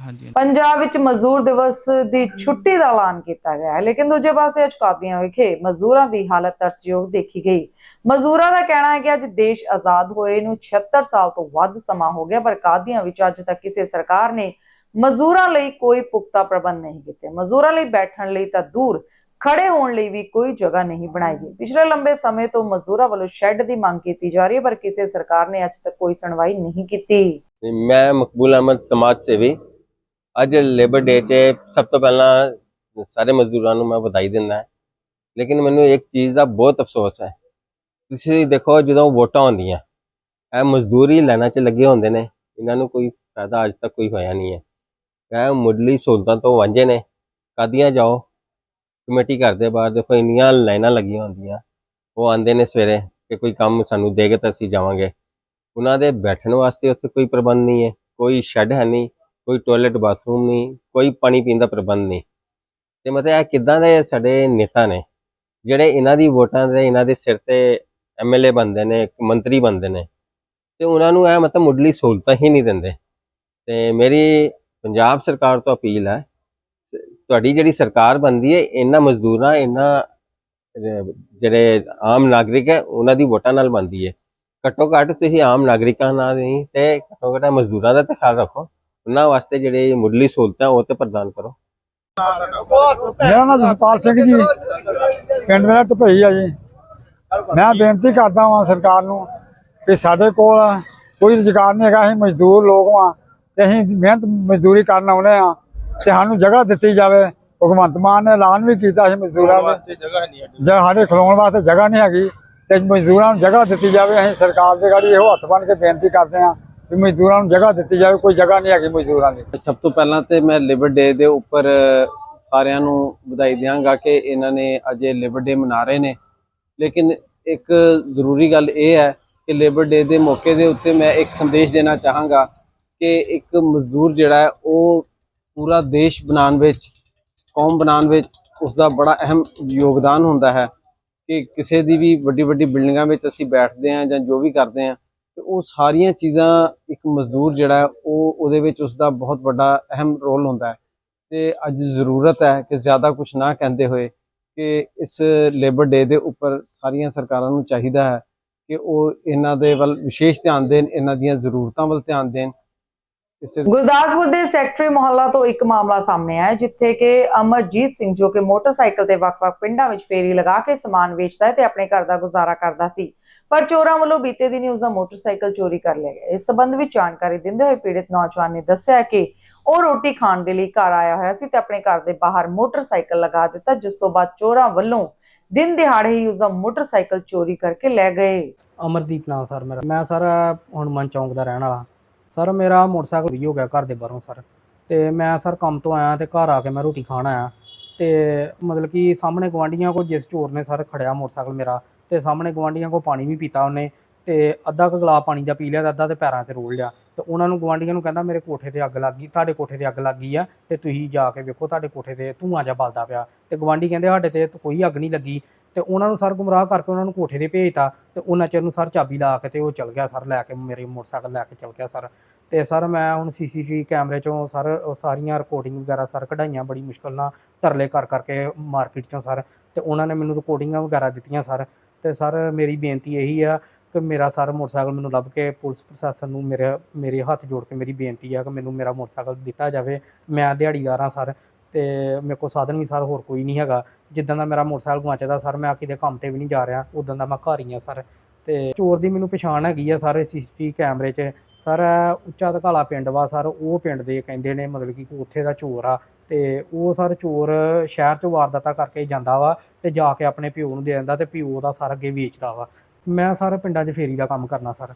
ਹਾਂਜੀ ਪੰਜਾਬ ਵਿੱਚ ਮਜ਼ਦੂਰ ਦਿਵਸ ਦੀ ਛੁੱਟੀ ਦਾ ਐਲਾਨ ਕੀਤਾ ਗਿਆ ਹੈ ਲੇਕਿਨ ਦੂਜੇ ਪਾਸੇ ਅੱਜ ਕਾਦੀਆਂ ਵਿਖੇ ਮਜ਼ਦੂਰਾਂ ਦੀ ਹਾਲਤ ਤਰਸਯੋਗ ਦੇਖੀ ਗਈ। ਮਜ਼ਦੂਰਾਂ ਦਾ ਕਹਿਣਾ ਹੈ ਕਿ ਅੱਜ ਦੇਸ਼ ਆਜ਼ਾਦ ਹੋਏ ਨੂੰ 76 ਸਾਲ ਤੋਂ ਵੱਧ ਸਮਾਂ ਹੋ ਗਿਆ ਪਰ ਕਾਦੀਆਂ ਵਿੱਚ ਅੱਜ ਤੱਕ ਕਿਸੇ ਸਰਕਾਰ ਨੇ ਮਜ਼ਦੂਰਾਂ ਲਈ ਕੋਈ ਪੁਖਤਾ ਪ੍ਰਬੰਧ ਨਹੀਂ ਕੀਤੇ। ਮਜ਼ਦੂਰਾਂ ਲਈ ਬੈਠਣ ਲਈ ਤਾਂ ਦੂਰ ਖੜੇ ਹੋਣ ਲਈ ਵੀ ਕੋਈ ਜਗ੍ਹਾ ਨਹੀਂ ਬਣਾਈ ਗਈ। ਪਿਛਲੇ ਲੰਬੇ ਸਮੇਂ ਤੋਂ ਮਜ਼ਦੂਰਾਂ ਵੱਲੋਂ ਸ਼ੈੱਡ ਦੀ ਮੰਗ ਕੀਤੀ ਜਾ ਰਹੀ ਹੈ ਪਰ ਕਿਸੇ ਸਰਕਾਰ ਨੇ ਅੱਜ ਤੱਕ ਕੋਈ ਸੁਣਵਾਈ ਨਹੀਂ ਕੀਤੀ। ਮੈਂ ਮਕਬੂਲ ਅਹਿਮਦ ਸਮਾਜ ਸੇਵੀ ਅੱਜ ਲੇਬਰ ਡੇ 'ਚ ਸਭ ਤੋਂ ਪਹਿਲਾਂ ਸਾਰੇ ਮਜ਼ਦੂਰਾਂ ਨੂੰ ਮੈਂ ਵਧਾਈ ਦਿੰਦਾ ਲੇਕਿਨ ਮੈਨੂੰ ਇੱਕ ਚੀਜ਼ ਦਾ ਬਹੁਤ ਅਫਸੋਸ ਹੈ। ਤੁਸੀਂ ਦੇਖੋ ਜਦੋਂ ਵੋਟਾਂ ਆਉਂਦੀਆਂ, ਇਹ ਮਜ਼ਦੂਰੀ ਲੈਣਾ 'ਚ ਲੱਗੇ ਹੁੰਦੇ ਨੇ, ਇਹਨਾਂ ਨੂੰ ਕੋਈ ਫਾਇਦਾ ਅੱਜ ਤੱਕ ਕੋਈ ਹੋਇਆ ਨਹੀਂ ਹੈ। ਇਹ ਮੁੱਢਲੀ ਸਹੂਲਤਾਂ ਤੋਂ ਵਾਂਝੇ ਨੇ। ਕਾਦੀਆਂ ਜਾਓ, ਕਮੇਟੀ ਘਰ ਦੇ ਬਾਹਰ ਦੇਖੋ ਇੰਨੀਆਂ ਲਾਈਨਾਂ ਲੱਗੀਆਂ ਹੁੰਦੀਆਂ। ਉਹ ਆਂਦੇ ਨੇ ਸਵੇਰੇ ਕਿ ਕੋਈ ਕੰਮ ਸਾਨੂੰ ਦੇਗੇ ਤਾਂ ਅਸੀਂ ਜਾਵਾਂਗੇ। ਉਹਨਾਂ ਦੇ ਬੈਠਣ ਵਾਸਤੇ ਉੱਥੇ ਕੋਈ ਪ੍ਰਬੰਧ ਨਹੀਂ ਹੈ, ਕੋਈ ਸ਼ੈੱਡ ਹੈ ਨਹੀਂ। ਕੋਈ ਟਾਇਲਟ ਬਾਥਰੂਮ ਨਹੀਂ, ਕੋਈ ਪਾਣੀ ਪੀਣ ਦਾ ਪ੍ਰਬੰਧ ਨਹੀਂ। ਤੇ ਮਤਲਬ ਇਹ ਕਿੱਦਾਂ ਦੇ ਸਾਡੇ ਨੇਤਾ ਨੇ, ਜਿਹੜੇ ਇਹਨਾਂ ਦੀ ਵੋਟਾਂ ਦੇ, ਇਹਨਾਂ ਦੇ ਸਿਰ ਤੇ ਐਮਐਲਏ ਬਣਦੇ ਨੇ ਮੰਤਰੀ ਬਣਦੇ ਨੇ, ਤੇ ਉਹਨਾਂ ਨੂੰ ਇਹ ਮਤਲਬ ਮੁੱਢਲੀ ਸਹੂਲਤਾਂ ਹੀ ਨਹੀਂ ਦਿੰਦੇ। ਤੇ ਮੇਰੀ ਪੰਜਾਬ ਸਰਕਾਰ ਤੋਂ ਅਪੀਲ ਹੈ, ਤੁਹਾਡੀ ਜਿਹੜੀ ਸਰਕਾਰ ਬਣਦੀ ਹੈ, ਇਹਨਾਂ ਮਜ਼ਦੂਰਾਂ, ਇਹਨਾਂ ਜਿਹੜੇ ਆਮ ਨਾਗਰਿਕ ਹੈ, ਉਹਨਾਂ ਦੀ ਵੋਟਾਂ ਨਾਲ ਬਣਦੀ ਹੈ। ਘੱਟੋ ਘੱਟ ਤੁਸੀਂ ਆਮ ਨਾਗਰਿਕਾਂ ਨਾਲ ਨਹੀਂ, ਤੇ ਘੱਟੋ ਘੱਟ ਮਜ਼ਦੂਰਾਂ ਦਾ ਤਾਂ ਖਿਆਲ ਰੱਖੋ। ਉਹਨਾਂ ਵਾਸਤੇ ਜਿਹੜੇ ਮੁੱਢਲੀ ਸਹੂਲਤਾਂ ਉਹ ਤੇ ਪ੍ਰਦਾਨ ਕਰੋ। ਮੇਰਾ ਨਾਮ ਜਸਪਾਲ ਸਿੰਘ ਜੀ। ਪਿੰਡ ਮੇਰਾ ਢਪਈ ਆ ਜੀ। ਮੈਂ ਬੇਨਤੀ ਕਰਦਾ ਹਾਂ ਸਰਕਾਰ ਨੂੰ ਕਿ ਸਾਡੇ ਕੋਲ ਕੋਈ ਰੁਜ਼ਗਾਰ ਨਹੀਂ ਹੈਗਾ ਅਸੀਂ ਮਜ਼ਦੂਰ ਲੋਕ ਹਾਂ ਤੇ ਅਸੀਂ ਮਿਹਨਤ ਮਜ਼ਦੂਰੀ ਕਰਨ ਆਉਨੇ ਆ ਤੇ ਸਾਨੂੰ ਜਗ੍ਹਾ ਦਿੱਤੀ ਜਾਵੇ। ਭਗਵੰਤ ਮਾਨ ਨੇ ਐਲਾਨ ਵੀ ਕੀਤਾ ਸੀ ਮਜ਼ਦੂਰਾਂ ਦੇ। ਜੇ ਸਾਡੇ ਖਲੋਣ ਵਾਸਤੇ ਜਗ੍ਹਾ ਨਹੀਂ ਹੈਗੀ ਤੇ ਮਜ਼ਦੂਰਾਂ ਨੂੰ ਜਗ੍ਹਾ ਦਿੱਤੀ ਜਾਵੇ। ਅਸੀਂ ਸਰਕਾਰ ਦੇ ਗਾੜੀ ਇਹੋ ਹੱਥ ਬੰਨ੍ਹ ਕੇ ਬੇਨਤੀ ਕਰਦੇ ਹਾਂ ਕਿ ਮਜ਼ਦੂਰਾਂ ਨੂੰ ਜਗ੍ਹਾ ਦਿੱਤੀ ਜਾਵੇ, ਕੋਈ ਜਗ੍ਹਾ ਨਹੀਂ ਹੈਗੀ ਮਜ਼ਦੂਰਾਂ ਦੀ। ਸਭ ਤੋਂ ਪਹਿਲਾਂ ਤੇ ਮੈਂ ਲਿਬਰ ਡੇ ਦੇ ਉੱਪਰ ਸਾਰਿਆਂ ਨੂੰ ਵਧਾਈ ਦਿਆਂਗਾ ਕਿ ਇਹਨਾਂ ਨੇ ਅੱਜ ਲਿਬਰ ਡੇ ਮਨਾ ਰਹੇ ਨੇ। ਲੇਕਿਨ ਇੱਕ ਜ਼ਰੂਰੀ ਗੱਲ ਇਹ ਹੈ ਕਿ ਲੇਬਰ ਡੇ ਦੇ ਮੌਕੇ ਦੇ ਉੱਤੇ ਮੈਂ ਇੱਕ ਸੰਦੇਸ਼ ਦੇਣਾ ਚਾਹਾਂਗਾ ਕਿ ਇੱਕ ਮਜ਼ਦੂਰ ਜਿਹੜਾ ਹੈ, ਉਹ ਪੂਰਾ ਦੇਸ਼ ਬਣਾਉਣ ਵਿੱਚ, ਕੌਮ ਬਣਾਉਣ ਵਿੱਚ ਉਸ ਦਾ ਬੜਾ ਅਹਿਮ ਯੋਗਦਾਨ ਹੁੰਦਾ ਹੈ ਕਿ ਕਿਸੇ ਦੀ ਵੀ ਵੱਡੀ ਵੱਡੀ ਬਿਲਡਿੰਗਾਂ ਵਿੱਚ ਅਸੀਂ ਬੈਠਦੇ ਹਾਂ ਜਾਂ ਜੋ ਵੀ ਕਰਦੇ ਹਾਂ ਤੇ ਉਹ ਸਾਰੀਆਂ ਚੀਜ਼ਾਂ ਇੱਕ ਮਜ਼ਦੂਰ ਜਿਹੜਾ ਉਹ ਉਹਦੇ ਵਿੱਚ ਉਸ ਦਾ ਬਹੁਤ ਵੱਡਾ ਅਹਿਮ ਰੋਲ ਹੁੰਦਾ ਹੈ। ਤੇ ਅੱਜ ਜ਼ਰੂਰਤ ਹੈ ਕਿ ਜ਼ਿਆਦਾ ਕੁਝ ਨਾ ਕਹਿੰਦੇ ਹੋਏ ਕਿ ਇਸ ਲੇਬਰ ਡੇ ਦੇ ਉੱਪਰ ਸਾਰੀਆਂ ਸਰਕਾਰਾਂ ਨੂੰ ਚਾਹੀਦਾ ਹੈ ਕਿ ਉਹ ਇਹਨਾਂ ਦੇ ਵੱਲ ਵਿਸ਼ੇਸ਼ ਧਿਆਨ ਦੇਣ, ਇਹਨਾਂ ਦੀਆਂ ਜ਼ਰੂਰਤਾਂ ਵੱਲ ਧਿਆਨ ਦੇਣ ਗੁਰਦਾਸਪੁਰ ਦੇ ਸੈਕਟਰੀ ਮੁਹੱਲਾ ਤੋਂ ਇੱਕ ਮਾਮਲਾ ਸਾਹਮਣੇ ਆਇਆ ਜਿੱਥੇ ਕਿ ਅਮਰਜੀਤ ਸਿੰਘ ਜੋ ਕਿ ਮੋਟਰਸਾਈਕਲ ਤੇ ਵੱਖ-ਵੱਖ ਪਿੰਡਾਂ ਵਿੱਚ ਫੇਰੀ ਲਗਾ ਕੇ ਸਮਾਨ ਵੇਚਦਾ ਹੈ ਤੇ ਆਪਣੇ ਘਰ ਦਾ ਗੁਜ਼ਾਰਾ ਕਰਦਾ ਸੀ। ਪਰ ਚੋਰਾਂ ਵੱਲੋਂ ਬੀਤੇ ਦਿਨੀ ਉਸ ਦਾ ਮੋਟਰਸਾਈਕਲ ਚੋਰੀ ਕਰ ਲਿਆ ਗਿਆ। ਇਸ ਸਬੰਧ ਵਿੱਚ ਜਾਣਕਾਰੀ ਦਿੰਦੇ ਹੋਏ ਪੀੜਿਤ ਨੌਜਵਾਨ ਨੇ ਦੱਸਿਆ ਕਿ ਉਹ ਰੋਟੀ ਖਾਣ ਦੇ ਲਈ ਘਰ ਆਇਆ ਹੋਇਆ ਸੀ ਤੇ ਆਪਣੇ ਘਰ ਦੇ ਬਾਹਰ ਮੋਟਰਸਾਈਕਲ ਲਗਾ ਦਿੱਤਾ ਜਿਸ ਤੋਂ ਬਾਅਦ ਚੋਰਾਂ ਵੱਲੋਂ ਦਿਨ ਦਿਹਾੜੇ ਹੀ ਉਸ ਦਾ ਮੋਟਰਸਾਈਕਲ ਚੋਰੀ ਕਰਕੇ ਲੈ ਗਏ। ਅਮਰਦੀਪ ਨਾਂ ਸਰ ਮੇਰਾ। ਮੈਂ ਸਰ ਹੁਣ ਮਨ ਚੌਂਕ ਦਾ ਰਹਿਣ ਵਾਲਾ। ਸਰ ਮੇਰਾ ਮੋਟਰਸਾਈਕਲ ਵੀ ਹੋ ਗਿਆ ਘਰ ਦੇ ਬਾਹਰੋਂ ਸਰ। ਤੇ ਮੈਂ ਸਰ ਕੰਮ ਤੋਂ ਆਇਆ ਤੇ ਘਰ ਆ ਕੇ ਮੈਂ ਰੋਟੀ ਖਾਣ ਆਇਆ। ਤੇ ਮਤਲਬ ਕਿ ਸਾਹਮਣੇ ਗਵਾਂਢੀਆਂ ਕੋ ਜਿਸ ਚੋਰ ਨੇ ਸਰ ਖੜਿਆ ਮੋਟਰਸਾਈਕਲ ਮੇਰਾ, ਤੇ ਸਾਹਮਣੇ ਗਵਾਂਢੀਆਂ ਕੋ ਪਾਣੀ ਵੀ ਪੀਤਾ ਉਹਨੇ। ਤੇ ਅੱਧਾ ਕੁ ਗਲਾਸ ਪਾਣੀ ਦਾ ਪੀ ਲਿਆ ਤੇ ਅੱਧਾ ਤੇ ਪੈਰਾਂ ਤੇ ਰੋਲ ਲਿਆ। ਤੇ ਉਹਨਾਂ ਨੂੰ ਗਵਾਂਢੀਆਂ ਨੂੰ ਕਹਿੰਦਾ, ਮੇਰੇ ਕੋਠੇ ਤੇ ਅੱਗ ਲੱਗ ਗਈ, ਤੁਹਾਡੇ ਕੋਠੇ ਤੇ ਅੱਗ ਲੱਗ ਗਈ ਆ ਤੇ ਤੁਸੀਂ ਜਾ ਕੇ ਵੇਖੋ ਤੁਹਾਡੇ ਕੋਠੇ ਤੇ ਧੂੰਆਂ ਜਿਹਾ ਬਲਦਾ ਪਿਆ। ਤੇ ਗਵਾਂਢੀ ਕਹਿੰਦੇ, ਸਾਡੇ ਤੇ ਕੋਈ ਅੱਗ ਨਹੀਂ ਲੱਗੀ। ਤੇ ਉਹਨਾਂ ਨੂੰ ਸਰ ਗੁੰਮਰਾਹ ਕਰਕੇ ਉਹਨਾਂ ਨੂੰ ਕੋਠੇ ਤੇ ਭੇਜਤਾ ਤੇ ਉਹਨਾਂ ਚਿਰ ਨੂੰ ਸਰ ਚਾਬੀ ਲਾ ਕੇ ਤੇ ਉਹ ਚਲ ਗਿਆ ਸਰ, ਲੈ ਕੇ ਮੇਰੇ ਮੋਟਰਸਾਈਕਲ ਲੈ ਕੇ ਚਲ ਗਿਆ ਸਰ। ਤੇ ਸਰ ਮੈਂ ਹੁਣ ਸੀਸੀਟੀਵੀ ਕੈਮਰੇ ਚੋਂ ਸਰ ਉਹ ਸਾਰੀਆਂ ਰਿਕਾਰਡਿੰਗ ਵਗੈਰਾ ਸਰ ਕਢਾਈਆਂ ਬੜੀ ਮੁਸ਼ਕਲ ਨਾਲ ਤਰਲੇ ਕਰ ਕਰਕੇ ਮਾਰਕੀਟ ਚੋਂ ਸਰ। ਤੇ ਉਹਨਾਂ ਨੇ ਮੈਨੂੰ ਰਿਕਾਰਡਿੰਗਾਂ ਵਗੈਰਾ ਦਿੱਤੀਆਂ ਸਰ। ਤੇ ਸਰ ਮੇਰੀ ਬੇਨਤੀ ਇਹੀ ਆ ਕਿ ਮੇਰਾ ਸਰ ਮੋਟਰਸਾਈਕਲ ਮੈਨੂੰ ਲੱਭ ਕੇ ਪੁਲਿਸ ਪ੍ਰਸ਼ਾਸਨ ਨੂੰ ਮੇਰੇ ਮੇਰੇ ਹੱਥ ਜੋੜ ਕੇ ਮੇਰੀ ਬੇਨਤੀ ਆ ਕਿ ਮੈਨੂੰ ਮੇਰਾ ਮੋਟਰਸਾਈਕਲ ਦਿੱਤਾ ਜਾਵੇ। ਮੈਂ ਦਿਹਾੜੀਦਾਰ ਹਾਂ ਸਰ ਤੇ ਮੇਰੇ ਕੋਲ ਸਾਧਨ ਵੀ ਸਰ ਹੋਰ ਕੋਈ ਨਹੀਂ ਹੈਗਾ। ਜਿੱਦਾਂ ਦਾ ਮੇਰਾ ਮੋਟਰਸਾਈਕਲ ਗੁਆਚਦਾ ਸਰ, ਮੈਂ ਕਿਤੇ ਕੰਮ ਤੇ ਵੀ ਨਹੀਂ ਜਾ ਰਿਹਾ। ਉਦੋਂ ਦਾ ਮੈਂ ਘਰ ਹੀ ਆ ਸਰ। ਤੇ ਚੋਰ ਦੀ ਮੈਨੂੰ ਪਛਾਣ ਹੈਗੀ ਆ ਸਾਰੇ ਸੀਸੀਟੀਵੀ ਕੈਮਰੇ 'ਚ। ਸਰ ਉੱਚਾ ਧਕਾਲਾ ਪਿੰਡ ਵਾ, ਸਰ, ਉਹ ਪਿੰਡ ਦੇ ਕਹਿੰਦੇ ਨੇ, ਮਤਲਬ ਕਿ ਉੱਥੇ ਦਾ ਚੋਰ ਆ। ਤੇ ਉਹ ਸਰ ਚੋਰ ਸ਼ਹਿਰ 'ਚ ਵਾਰਦਾਤਾਂ ਕਰਕੇ ਜਾਂਦਾ ਵਾ ਤੇ ਜਾ ਕੇ ਆਪਣੇ ਪਿਓ ਨੂੰ ਦੇ ਦਿੰਦਾ ਤੇ ਪਿਓ ਦਾ ਸਰ ਅੱਗੇ ਵੇਚਦਾ ਵਾ। ਮੈਂ ਸਰ ਪਿੰਡਾਂ 'ਚ ਫੇਰੀ ਦਾ ਕੰਮ ਕਰਨਾ ਸਰ।